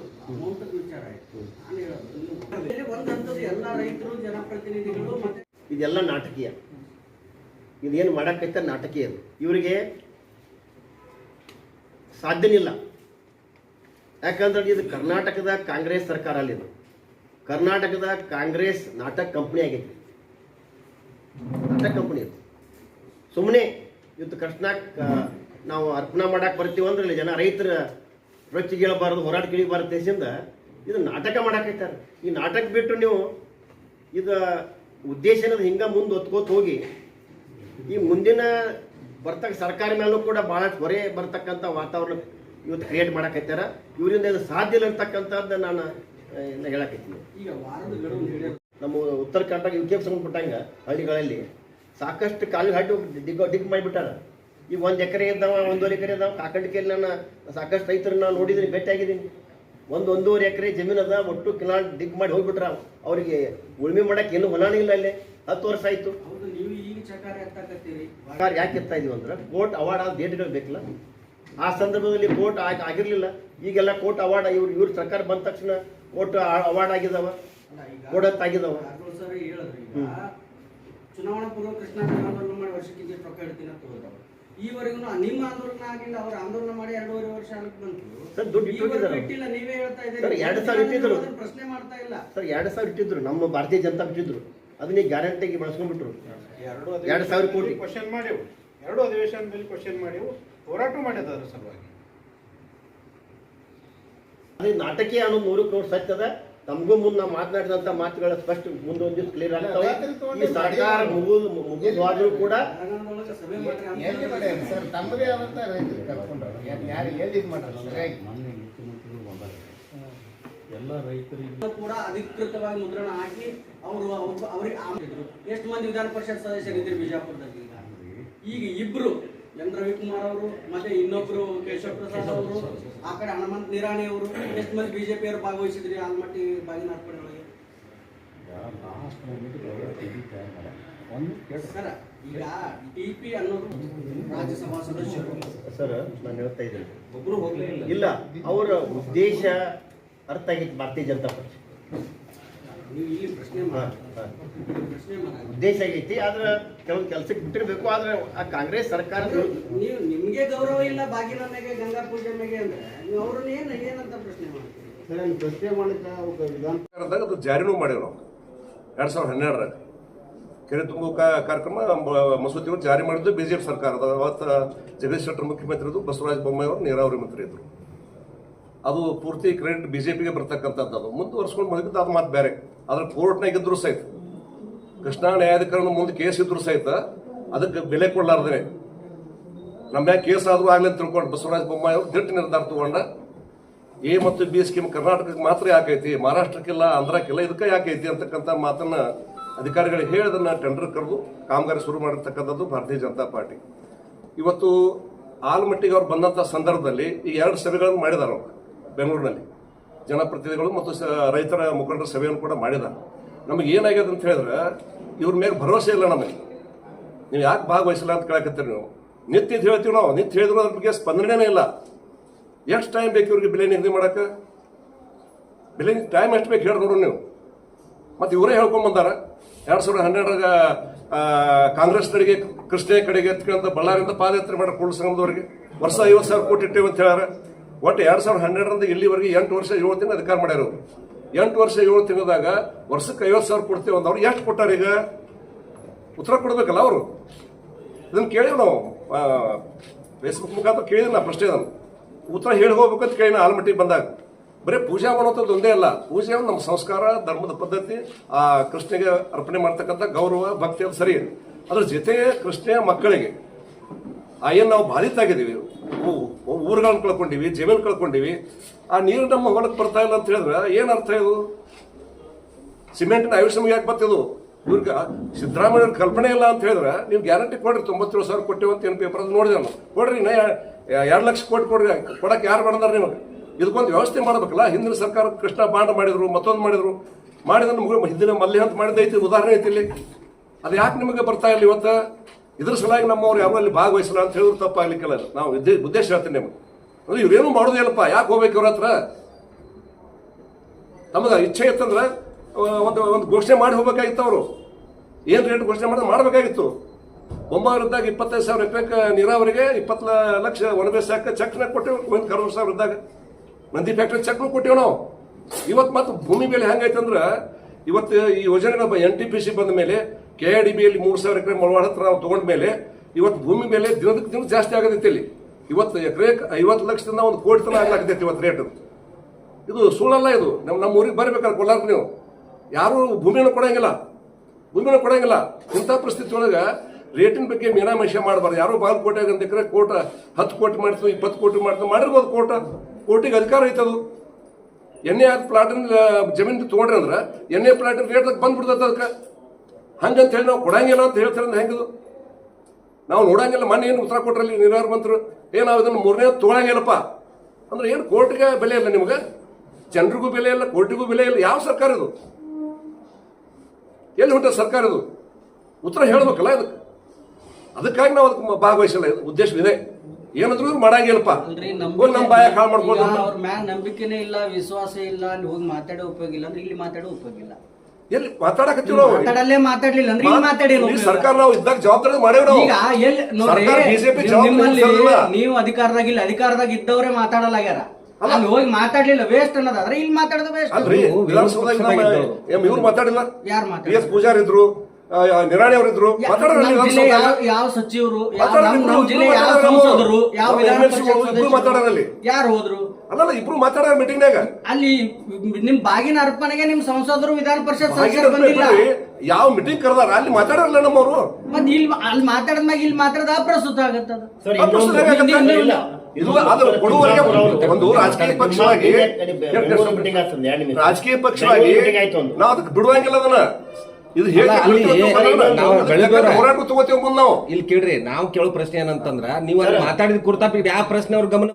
ಇದೆಲ್ಲ ನಾಟಕೀಯ. ಇದೇನು ಮಾಡಕ್ಕೈತ ನಾಟಕೀಯ ಇವರಿಗೆ ಸಾಧ್ಯನಿಲ್ಲ. ಯಾಕಂದ್ರೆ ಇದು ಕರ್ನಾಟಕದ ಕಾಂಗ್ರೆಸ್ ಸರ್ಕಾರ ಅಲ್ಲಿದು ಕರ್ನಾಟಕದ ಕಾಂಗ್ರೆಸ್ ನಾಟಕ ಕಂಪ್ನಿ ಆಗೈತಿ. ನಾಟಕ ಕಂಪನಿ ಅದು. ಸುಮ್ಮನೆ ಇವತ್ತು ಕೃಷ್ಣ ನಾವು ಅರ್ಪಣಾ ಮಾಡಕ್ಕೆ ಬರ್ತೀವಿ ಅಂದ್ರೆ ಜನ ರೈತರ ರೊಚ್ಚಿಗೆ ಗೆಳಬಾರದು ಹೋರಾಟ ಗಿಳಿಬಾರ್ದು ದೇಶದಿಂದ ಇದು ನಾಟಕ ಮಾಡಾಕೈತಾರ ಈ ನಾಟಕ ಬಿಟ್ಟು ನೀವು ಇದು ಉದ್ದೇಶ ಹಿಂಗ ಹಿಂಗೆ ಮುಂದೆ ಒತ್ಕೋತ ಹೋಗಿ ಈ ಮುಂದಿನ ಬರ್ತಕ್ಕ ಸರ್ಕಾರ ಮೇಲೂ ಕೂಡ ಭಾಳಷ್ಟು ಹೊರೆ ಬರ್ತಕ್ಕಂಥ ವಾತಾವರಣ ಇವತ್ತು ಕ್ರಿಯೇಟ್ ಮಾಡಕೈತಾರ ಇವರಿಂದ ಇದು ಸಾಧ್ಯ ಇಲ್ಲ ಅಂತಕ್ಕಂಥದ್ದು ನಾನು ಹೇಳಕೈತೀನಿ ನಮ್ಮ ಉತ್ತರ ಕರ್ನಾಟಕ ಯುಕೆಗೆ ಸಂಬಂಧಪಟ್ಟಂಗೆ ಹಳ್ಳಿಗಳಲ್ಲಿ ಸಾಕಷ್ಟು ಕಾಲು ಹಡ್ಡು ಡಿಗ್ ಡಿಗ್ ಮಾಡಿಬಿಟ್ಟಾರ. ಈಗ ಒಂದು ಎಕರೆ ಇದ್ದಾವ ಒಂದೂವರೆ ಎಕರೆ ಇದ್ದಾವ ಕಾಕಂಡಿಕೆಯಲ್ಲಿ ನಾನು ಸಾಕಷ್ಟು ರೈತರನ್ನ ನಾನು ನೋಡಿದ್ದೀನಿ ಭೇಟಿಯಾಗಿದ್ದೀನಿ ಒಂದು ಒಂದೂವರೆ ಎಕರೆ ಜಮೀನು ಅದ ಒಟ್ಟು ಕಿಲಾ ಡಿಗ್ ಮಾಡಿ ಹೋಗ್ಬಿಟ್ರ ಅವರಿಗೆ ಉಳುಮೆ ಮಾಡಕ್ಕೆ ಏನು ಹೊಲಾನೇ ಇಲ್ಲ ಅಲ್ಲೇ. ಹತ್ತು ವರ್ಷ ಆಯಿತು. ಯಾಕೆ ಎತ್ತಾ ಇದೀವಿ ಅಂದ್ರೆ ಕೋರ್ಟ್ ಅವಾರ್ಡ್ ಆದ ಡೇಟ್ಗಳು ಬೇಕಲ್ಲ. ಆ ಸಂದರ್ಭದಲ್ಲಿ ಕೋರ್ಟ್ ಆಗಿರಲಿಲ್ಲ. ಈಗೆಲ್ಲ ಕೋರ್ಟ್ ಅವಾರ್ಡ್ ಇವ್ರು ಇವ್ರ ಸರ್ಕಾರ ಬಂದ ತಕ್ಷಣ ಕೋರ್ಟ್ ಅವಾರ್ಡ್ ಆಗಿದಾವ. ಕೋಡತ್ ಆಗಿದಾವ. ಚುನಾವಣಾ ಪೂರ್ವ ಕೃಷ್ಣ ರೊಕ್ಕ ಇಡ್ತೀನಿ ಹೋದವರು ಈವರೆಗೂ ನಿಮ್ಮ ಆಂದೋಲನ ಆಗಿಲ್ಲ ಅವ್ರ ಆಂದೋಲನ ಮಾಡಿ ಎರಡೂವರೆ ವರ್ಷ ಆಗಕ್ಕೆ ಬಂತು. ಸರ್, ದುಡ್ಡು. ಇಟ್ಟಿಲ್ಲ ನೀವೇ ಹೇಳ್ತಾ ಸರ್, ಇದ್ದೀರಿ ಎರಡು ಸಾವಿರ ಇಟ್ಟಿದ್ರು. ಅದನ್ನ ಪ್ರಶ್ನೆ ಮಾಡ್ತಾ ಇಲ್ಲ. ಸರ್ ಎರಡು ಸಾವಿರ ಇಟ್ಟಿದ್ರು ನಮ್ಮ ಭಾರತೀಯ ಜನತಾ ಬಿಟ್ಟಿದ್ರು ಅದನ್ನ ಗ್ಯಾರಂಟಿಗೆ ಬಳಸ್ಕೊಂಡ್ಬಿಟ್ರು. ಎರಡು ಎರಡು ಸಾವಿರ ಕೋಟಿ. ಕ್ವಶನ್ ಮಾಡೇವು. ಎರಡು ಅಧಿವೇಶನದಲ್ಲಿ ಕ್ವಶನ್ ಮಾಡೇವು. ಹೋರಾಟ ಮಾಡಿದ ಅದ್ರ ಸಲುವಾಗಿ. ಅದೇ ನಾಟಕೀಯ ಅನ್ನೋ ಮೂರು ನೂರು ಸತ್ಯದ ಅದ ತಮಗೂ ಮುನ್ನ ಮಾತನಾಡಿದಂತ ಮಾತುಗಳು ಸ್ಪಷ್ಟ ಮುಂದೆ ಒಂದು ಕ್ಲಿಯರ್ ಆಗ್ತಾವೆ. ಈ ಸರ್ಕಾರ ಮುಗಿದು ಮುಗಿದ್ವಾದ್ರೂ ಕೂಡ ಸರ್ ತಮ್ಮದೇ ಆದಂತ ರೈತರು ಕರ್ಕೊಂಡ್ರು. ಯಾರು ಎಲ್ಲಿ ಇದು ಸರಿಯಾಗಿ ಎಲ್ಲ ಕೂಡ ಅಧಿಕೃತವಾಗಿ ಮುದ್ರಣ ಹಾಕಿ ಅವರು ಅವ್ರಿಗೆ ಎಷ್ಟು ಮಂದಿ ವಿಧಾನ ಪರಿಷತ್ ಸದಸ್ಯರಿದ್ದೀರಿ ಬಿಜಾಪುರದಲ್ಲಿ? ಈಗ ಇಬ್ರು. ಎನ್ ರವಿಕುಮಾರ್ ಅವರು ಮತ್ತೆ ಇನ್ನೊಬ್ರು ಕೇಶವ ಪ್ರಸಾದ್ ಅವರು ಆ ಕಡೆ ಹನುಮಂತ್ ನಿರಾಣಿ ಅವರು ಎಷ್ಟು ಮಂದಿ ಬಿಜೆಪಿ ಅವರು ಭಾಗವಹಿಸಿದ್ರಿ ಆಲ್ಮಟ್ಟಿ ಬಾಗಿನಾಡ್ಪಡೆಯೊಳಗೆ ಒಳಗೆ ಸರ್ ಈಗ ಡಿ ಪಿ ಅನ್ನೋದು ರಾಜ್ಯಸಭಾ ಸದಸ್ಯರು. ಸರ್ ನಾನು ಹೇಳ್ತಾ ಇದ್ದೀನಿ. ಒಬ್ರು ಹೋಗ್ಲೇ ಇಲ್ಲ. ಇಲ್ಲ ಅವರ ಉದ್ದೇಶ ಅರ್ಥ ಆಗಿತ್ತು ಭಾರತೀಯ ಜನತಾ ಪಕ್ಷ ಉದ್ದೇಶ ಆಗೈತಿ ಆದ್ರೆ ಕೆಲವು ಕೆಲಸಕ್ಕೆ ಬಿಟ್ಟಿರ್ಬೇಕು ಆದ್ರೆ ಆ ಕಾಂಗ್ರೆಸ್ ಸರ್ಕಾರ ನೀವು ನಿಮ್ಗೆ ಗೌರವ ಇಲ್ಲ ಬಾಗಿನಮ್ಮೆಗೆ ಗಂಗಾ ಪೂಜೆ ಮೇಲೆ ಅಂದ್ರೆ ನೀವು ಅವ್ರನ್ನ ಏನ್ ಏನಂತ ಪ್ರಶ್ನೆ ಮಾಡ್ತೀರಿ? ಪ್ರಶ್ನೆ ಮಾಡಿದ ವಿಧಾನ ಸರ್ಕಾರದಾಗ ಅದು ಜಾರಿನೂ ಮಾಡ್ಯಾವ ನಾವು ಎರಡು ಸಾವಿರದ ಹನ್ನೆರಡರಾಗ. ಕೆರೆ ತುಂಬು ಕಾರ್ಯಕ್ರಮ ಮ- ಮಸೂದೆಗಳು ಜಾರಿ ಮಾಡಿದ್ದು ಬಿ ಜೆ ಪಿ ಸರ್ಕಾರದ. ಅವತ್ತು ಜಗದೀಶ್ ಶೆಟ್ಟರ್ ಮುಖ್ಯಮಂತ್ರಿ ಇದ್ದು ಬಸವರಾಜ ಬೊಮ್ಮಾಯಿ ಅವರು ನೀರಾವರಿ ಮಂತ್ರಿ ಇದ್ದರು ಅದು ಪೂರ್ತಿ ಕ್ರೆಡಿಟ್ ಬಿ ಜೆ ಪಿಗೆ ಬರ್ತಕ್ಕಂಥದ್ದು ಅದು. ಮುಂದುವರ್ಸ್ಕೊಂಡು ಬಂದಿದ್ದು ಅದು ಮಾತು ಬೇರೆ. ಆದ್ರೆ ಕೋರ್ಟ್ನಾಗ ಇದ್ರು ಸಹಿತ, ಕೃಷ್ಣಾ ನ್ಯಾಯಾಧಿಕರಣ ಮುಂದೆ ಕೇಸ್ ಇದ್ರು ಸಹಿತ ಅದಕ್ಕೆ ಬೆಲೆ ಕೊಡಲಾರ್ದೇ ನಮ್ಮ ಕೇಸ್ ಆದರೂ ಆಗ್ಲಿ ಅಂತ ತಿಳ್ಕೊಂಡು ಬಸವರಾಜ ಬೊಮ್ಮಾಯಿ ಅವರು ದಿಟ್ಟ ನಿರ್ಧಾರ ತಗೊಂಡ, ಎ ಮತ್ತು ಬಿ ಸ್ಕೀಮ್ ಕರ್ನಾಟಕಕ್ಕೆ ಮಾತ್ರ ಯಾಕೈತಿ ಮಹಾರಾಷ್ಟ್ರಕ್ಕೆಲ್ಲ, ಆಂಧ್ರಕ್ಕಿಲ್ಲ, ಇದಕ್ಕೆ ಯಾಕೈತಿ ಅಂತಕ್ಕಂಥ ಮಾತನ್ನ ಅಧಿಕಾರಿಗಳಿಗೆ ಹೇಳಿದನ್ನು ಟೆಂಡರ್ ಕರೆದು ಕಾಮಗಾರಿ ಶುರು ಮಾಡಿರ್ತಕ್ಕಂಥದ್ದು ಭಾರತೀಯ ಜನತಾ ಪಾರ್ಟಿ. ಇವತ್ತು ಆಲ್ಮಟ್ಟಿಗೆ ಅವ್ರು ಬಂದಂಥ ಸಂದರ್ಭದಲ್ಲಿ ಈ ಎರಡು ಸಭೆಗಳನ್ನು ಮಾಡಿದಾರೆ ಅವ್ರು, ಬೆಂಗಳೂರಿನಲ್ಲಿ. ಜನಪ್ರತಿನಿಧಿಗಳು ಮತ್ತು ರೈತರ ಮುಖಂಡರ ಸಭೆಯನ್ನು ಕೂಡ ಮಾಡಿದ ನಮಗೆ ಏನಾಗ್ಯದ ಅಂತ ಹೇಳಿದ್ರೆ, ಇವ್ರ ಮೇಲೆ ಭರವಸೆ ಇಲ್ಲ ನಮಗೆ. ನೀವು ಯಾಕೆ ಭಾಗವಹಿಸಿಲ್ಲ ಅಂತ ಕೇಳಕತ್ತೀರಿ ನೀವು? ನಿತ್ಯ ಹೇಳ್ತೀವಿ ನಾವು. ನಿತ್ಯ ಹೇಳಿದ್ರು ಅದ್ರ ಬಗ್ಗೆ ಸ್ಪಂದನೆನೇ ಇಲ್ಲ. ಎಷ್ಟು ಟೈಮ್ ಬೇಕು ಇವ್ರಿಗೆ ಬೆಲೆ ನಿಗದಿ ಮಾಡಕ್ಕೆ? ಬೆಲೆ ಟೈಮ್ ಎಷ್ಟು ಬೇಕು ಹೇಳಿ ನೋಡು ನೀವು. ಮತ್ತೆ ಇವರೇ ಹೇಳ್ಕೊಂಬಂದಾರ ಎರಡ್ ಸಾವಿರದ ಹನ್ನೆರಡರಾಗ ಕಾಂಗ್ರೆಸ್ನವರಿಗೆ ಕೃಷ್ಣ ಕಡೆಗೆ ಎತ್ಕೊಂಡ ಬಳ್ಳಾರಿಂದ ಪಾದಯಾತ್ರೆ ಮಾಡಿ ಕೂಡ ಸಂಘದವರಿಗೆ ವರ್ಷ ಐವತ್ತು ಸಾವಿರ ಕೋಟಿ ಇಟ್ಟೇವೆ ಅಂತ ಹೇಳ್ಯಾರ. ಒಟ್ಟು ಎರಡು ಸಾವಿರದ ಹನ್ನೆರಡರಿಂದ ಇಲ್ಲಿವರೆಗೆ ಎಂಟು ವರ್ಷ ಏಳು ತಿಂಗಳು ಅಧಿಕಾರ ಮಾಡ್ಯಾರ ಎಂಟು ವರ್ಷ ಏಳು ತಿಂಗಳದಾಗ ವರ್ಷಕ್ಕೆ ಐವತ್ತು ಸಾವಿರ ಕೊಡ್ತೇವೆ ಅಂತ ಅವ್ರು ಎಷ್ಟು ಕೊಟ್ಟಾರ ಈಗ? ಉತ್ತರ ಕೊಡಬೇಕಲ್ಲ ಅವರು. ಇದನ್ನು ಕೇಳಿವ್ ನಾವು. ಫೇಸ್ಬುಕ್ ಮುಖಾಂತರ ಕೇಳಿದೆ ನಾ ಪ್ರಶ್ನೆ ನಾನು ಉತ್ತರ ಹೇಳಿ ಹೋಗ್ಬೇಕಂತ ಕೇಳಿ ಆಲ್ಮಟ್ಟಿಗೆ ಬಂದಾಗ. ಬರೀ ಪೂಜೆ ಮಾಡೋಂಥದ್ದು ಒಂದೇ ಅಲ್ಲ. ಪೂಜೆ ನಮ್ಮ ಸಂಸ್ಕಾರ, ಧರ್ಮದ ಪದ್ಧತಿ, ಆ ಕೃಷ್ಣಗೆ ಅರ್ಪಣೆ ಮಾಡ್ತಕ್ಕಂಥ ಗೌರವ, ಭಕ್ತಿ ಅದು ಸರಿ. ಅದ್ರ ಜೊತೆಗೆ ಕೃಷ್ಣ ಮಕ್ಕಳಿಗೆ, ಆ ಏನು ನಾವು ಬಾಧಿತಾಗಿದ್ದೀವಿ ಊರುಗಳನ್ನ ಕಳ್ಕೊಂಡಿವಿ ಜಮೀನು ಕಳ್ಕೊಂಡಿವಿ. ಆ ನೀರು ನಮ್ಮ ಹೊಲಕ್ಕೆ ಬರ್ತಾ ಇಲ್ಲ ಅಂತ ಹೇಳಿದ್ರೆ ಏನು ಅರ್ಥ ಇದು? ಸಿಮೆಂಟಿನ ಸಮಯ ಯಾಕೆ ಬರ್ತಿದ್ದು ಇವ್ರಿಗೆ ಸಿದ್ದರಾಮಯ್ಯ ಕಲ್ಪನೆ ಇಲ್ಲ ಅಂತ ಹೇಳಿದ್ರೆ ನೀವು ಗ್ಯಾರಂಟಿ ಕೊಡ್ರಿ, ತೊಂಬತ್ತೇಳು ಸಾವಿರ ಕೊಟ್ಟೆವು ಅಂತ ಏನು ಪೇಪರ್ ನೋಡಿದೆ ನಾನು. ಕೊಡ್ರಿ ನಾ ಎರಡು ಲಕ್ಷ ಕೋಟಿ ಕೊಡ್ರಿ ಕೊಡಕ್ಕೆ ಯಾರು ಮಾಡಿದಾರೆ ನಿಮಗೆ? ಇದಕ್ಕೊಂದು ವ್ಯವಸ್ಥೆ ಮಾಡಬೇಕಲ್ಲ, ಹಿಂದಿನ ಸರ್ಕಾರ ಕೃಷ್ಣ ಬಾಂಡ್ ಮಾಡಿದ್ರು, ಮತ್ತೊಂದು ಮಾಡಿದ್ರು. ಮಾಡಿದ್ರೆ ನಮಗೆ ಹಿಂದಿನ ಮಲ್ಲಿ ಅಂತ ಮಾಡಿದೈತಿ ಉದಾಹರಣೆ ಐತಿ ಇಲ್ಲಿ. ಅದು ಯಾಕೆ ನಿಮಗೆ ಬರ್ತಾ ಇಲ್ಲ ಇವತ್ತು? ಇದ್ರ ಸಲುವಾಗಿ ನಮ್ಮವ್ರು ಯಾರು ಅಲ್ಲಿ ಭಾಗವಹಿಸಲ್ಲ ಅಂತ ಹೇಳಿದ್ರು ತಪ್ಪಾಗ್ಲಿಕ್ಕಿಲ್ಲ ನಾವು ಉದ್ದೇಶ ಹೇಳ್ತೀನಿ ನಿಮಗೆ. ಅಂದ್ರೆ ಇವ್ರೇನು ಮಾಡೋದಿಲ್ಲಪ್ಪ ಯಾಕೆ ಹೋಗ್ಬೇಕು ಇವ್ರ ಹತ್ರ? ನಮಗೆ ಇಚ್ಛೆ ಇತ್ತಂದ್ರೆ ಒಂದು ಒಂದು ಘೋಷಣೆ ಮಾಡಿ ಹೋಗ್ಬೇಕಾಗಿತ್ತು ಅವರು. ಏನು ರೇಟ್ ಘೋಷಣೆ ಮಾಡಿ ಮಾಡಬೇಕಾಗಿತ್ತು. ಇದ್ದಾಗ ಇಪ್ಪತ್ತೈದು ಸಾವಿರ ರೂಪಾಯಿಗೆ ನೀರಾವರಿಗೆ ಇಪ್ಪತ್ತು ಲಕ್ಷ ಒಣಬೇಸಾಕ ಚೆಕ್ನ ಕೊಟ್ಟೆವು. ಒಂದು ಕರೋಡ್ ಸಾವಿರ ಇದ್ದಾಗ. ನಂದಿ ಫ್ಯಾಕ್ಟ್ರಿ ಚೆಕ್ನು ಕೊಟ್ಟೇವು ನಾವು. ಇವತ್ತು ಮತ್ತು ಭೂಮಿ ಬೆಲೆ ಹೆಂಗೈತಂದ್ರೆ, ಇವತ್ತು ಈ ಯೋಜನೆ ಎನ್ ಟಿ ಪಿ ಸಿ ಬಂದ ಮೇಲೆ ಕೆ ಡಿ ಬಿಯಲ್ಲಿ ಮೂರು ಸಾವಿರ ಎಕರೆ ಮಳವಾಡ ಹತ್ರ ನಾವು ತಗೊಂಡ ಮೇಲೆ ಇವತ್ತು ಭೂಮಿ ಮೇಲೆ ದಿನದಕ್ಕೆ ದಿನ ಜಾಸ್ತಿ ಆಗದೈತೆ ಇಲ್ಲಿ. ಇವತ್ತು ಎಕರೆ ಐವತ್ತು ಲಕ್ಷದಿಂದ ಒಂದು ಕೋಟಿ ತನಕ ಆಗ್ಲಾಕತೈತಿ ಇವತ್ತು ರೇಟ್ ಇದು ಸುಳ್ಳಲ್ಲ ಇದು. ನಮ್ಮ ನಮ್ಮ ಊರಿಗೆ ಬರ್ಬೇಕಾದ್ರೆ ಕೊಲ್ಲಾರ ನೀವು. ಯಾರು ಭೂಮಿಯನ್ನು ಕೊಡಂಗಿಲ್ಲ. ಭೂಮಿಯನ್ನು ಕೊಡಂಗಿಲ್ಲ. ಇಂಥ ಪರಿಸ್ಥಿತಿ ಒಳಗೆ ರೇಟಿನ ಬಗ್ಗೆ ಮೀನಾಮೇಷ ಮಾಡಬಾರ್ದು. ಯಾರೋ ಬಾಗಲಕೋಟೆಗೆ ಒಂದು ಎಕರೆ ಕೋಟ ಹತ್ತು ಕೋಟಿ ಮಾಡ್ತೀವಿ ಇಪ್ಪತ್ತು ಕೋಟಿ ಮಾಡ್ತೀವಿ ಮಾಡಿರ್ಬೋದು ಕೋಟ. ಕೋಟಿಗೆ ಅಧಿಕಾರ ಐತದು ಎಣ್ಣೆ ಪ್ಲಾಟಿನ ಜಮೀನು ತೊಗೊಂಡ್ರೆ ಅಂದ್ರೆ ಎಣ್ಣೆ ಪ್ಲಾಟಿನ ರೇಟ್ ಬಂದ್ಬಿಡ್ತದೆ ಅದಕ್ಕೆ. ಹಂಗಂತ ಹೇಳಿ ನಾವು ಕೊಡಂಗಿಲ್ಲ ಅಂತ ಹೇಳ್ತಾರೆ ಹೆಂಗದು ನಾವು ನೋಡಂಗಿಲ್ಲ ಮೊನ್ನೆ ಏನು ಉತ್ತರ ಕೊಟ್ರಲ್ಲಿ ನೀರಾವರಿ ಮಂತ್ರು ಏ ನಾವು ಇದನ್ನು ಮೂರನೇ ತೊಗೊಳಂಗಿಲ್ಲಪ್ಪ ಅಂದ್ರೆ ಏನು ಕೋರ್ಟ್ಗೆ ಬೆಲೆ ಇಲ್ಲ ನಿಮ್ಗೆ? ಜನರಿಗೂ ಬೆಲೆ ಇಲ್ಲ ಕೋರ್ಟಿಗೂ ಬೆಲೆ ಇಲ್ಲ ಯಾವ ಸರ್ಕಾರ ಇದು? ಎಲ್ಲಿ ಹೊಂಟ ಸರ್ಕಾರ ಇದು? ಉತ್ತರ ಹೇಳ್ಬೇಕಲ್ಲ ಅದಕ್ಕೆ ಅದಕ್ಕಾಗಿ ನಾವು ಅದಕ್ಕೆ ಭಾಗವಹಿಸಲ್ಲ ಇದು ಉದ್ದೇಶ ಇದೆ. ಏನಾದ್ರೂ ಮಾಡಂಗಿಲ್ಲಪ್ಪ. ನಮ್ಮ ಬಾಯ ಕಾಳು ಮಾಡ್ಬೋದು ಅವ್ರ ಮ್ಯಾಲ ನಂಬಿಕೆನೇ ಇಲ್ಲ ವಿಶ್ವಾಸ ಇಲ್ಲ ಅಲ್ಲಿ ಹೋಗಿ ಮಾತಾಡೋ ಉಪಯೋಗ ಇಲ್ಲ ಅಂದ್ರೆ ಇಲ್ಲಿ ಮಾತಾಡೋ ಉಪಯೋಗ ಇಲ್ಲ. ಎಲ್ಲಿ ಮಾತಾಡಕ ನಾವು ಮಾತಾಡಲ್ಲೇ ಮಾತಾಡ್ಲಿಲ್ಲ ಅಂದ್ರೆ ಇಲ್ಲಿ ಮಾತಾಡಿ ಈ ಸರ್ಕಾರ ನಾವು ಇದ್ದಾಗ ಜವಾಬ್ದಾರಿ ಮಾಡೇವ್ ನಾವು. ಈಗ ಎಲ್ಲಿ ನೋಡ್ರಿ ಸರ್ಕಾರ ಬಿಜೆಪಿ ಜವಾಬ್ದಾರಿ ನಿಮ್ಮಲ್ಲಿ. ನೀವು ಅಧಿಕಾರದಾಗಿಲ್ಲ ಅಧಿಕಾರದಾಗ ಇದ್ದವರೇ ಮಾತಾಡಲಾಗ್ಯಾರ. ಅಲ್ಲಿ. ಹೋಗಿ ಮಾತಾಡ್ಲಿಲ್ಲ ವೇಸ್ಟ್ ಅನ್ನೋದಾದ್ರೆ ಇಲ್ಲಿ ಮಾತಾಡೋದು ವೇಸ್ಟ್ ಅಲ್ರಿ ವಿಧಾನಸೌಧದಾಗ ನಮ್ಮ ಇವ್ರು ಮಾತಾಡಿಲ್ಲ. ಯಾರು ಪಿ ಮಾತಾಡ ಎಸ್ ಪೂಜಾರಿ ಇದ್ರು ಆ, ನಿರಾಣಿ ಯಾವ ಸಚಿವರು ಯಾವ ಮಾತಾಡೋರು ನಮ್ಮ ಇಬ್ರು ಜಿಲ್ಲೆ ಯಾವ ಮಾತಾಡೋರು. ಸಂಸದರು ಯಾವ ನಮ್ಮ ವಿಧಾನ MLC ಗಳು ಪರಿಷತ್ ಇಬ್ರು ಅಲ್ಲಿ. ಸದಸ್ಯರು ಯಾರು ಹೋದ್ರು? ಅಲ್ಲಲ್ಲ ಇಬ್ರು ಮೀಟಿಂಗ್ ಮೀಟಿಂಗ್ನಾಗ ಅಲ್ಲಿ ನಿಮ್ ಬಾಗಿನ ಅರ್ಪಣೆಗೆ ನಿಮ್ ಸಂಸದರು ವಿಧಾನ ಪರಿಷತ್ ಸದಸ್ಯರು ಬಂದಿಲ್ಲ. ಯಾವ ಮೀಟಿಂಗ್ ಕರೆದಾರ? ಅಲ್ಲಿ ಮಾತಾಡಲ್ಲ ನಮ್ಮವರು. ಮತ್ ಇಲ್ಲಿ ಅಲ್ಲಿ ಮಾತಾಡದ್ಮ್ಯಾಗ ಇಲ್ಲಿ ಮಾತಾಡದ ಅಪ್ರಸ್ತುತ ಆಗತ್ತದ. ಇದು ಅದು ಕೊಡುವರೆಗೆ ಒಂದು ರಾಜಕೀಯ ಪಕ್ಷವಾಗಿ ರಾಜಕೀಯ ಪಕ್ಷವಾಗಿ ನಾವ್ ಆಯ್ತು ನಾವು ಅದಕ್ಕೆ ಬಿಡುವಂಗಿಲ್ಲ ಅದನ್ನ. ಇದು ಹೋರಾಟ ತಗೋತೀವಿ ಮುಂದೆ ನಾವು. ಇಲ್ಲಿ ಕೇಳ್ರಿ ನಾವು ಕೇಳೋ ಪ್ರಶ್ನೆ ಏನಂತಂದ್ರ ನೀವು ಅಲ್ಲಿ ಮಾತಾಡಿದ ಇದು ಯಾವ ಪ್ರಶ್ನೆ ಅವ್ರ ಗಮನ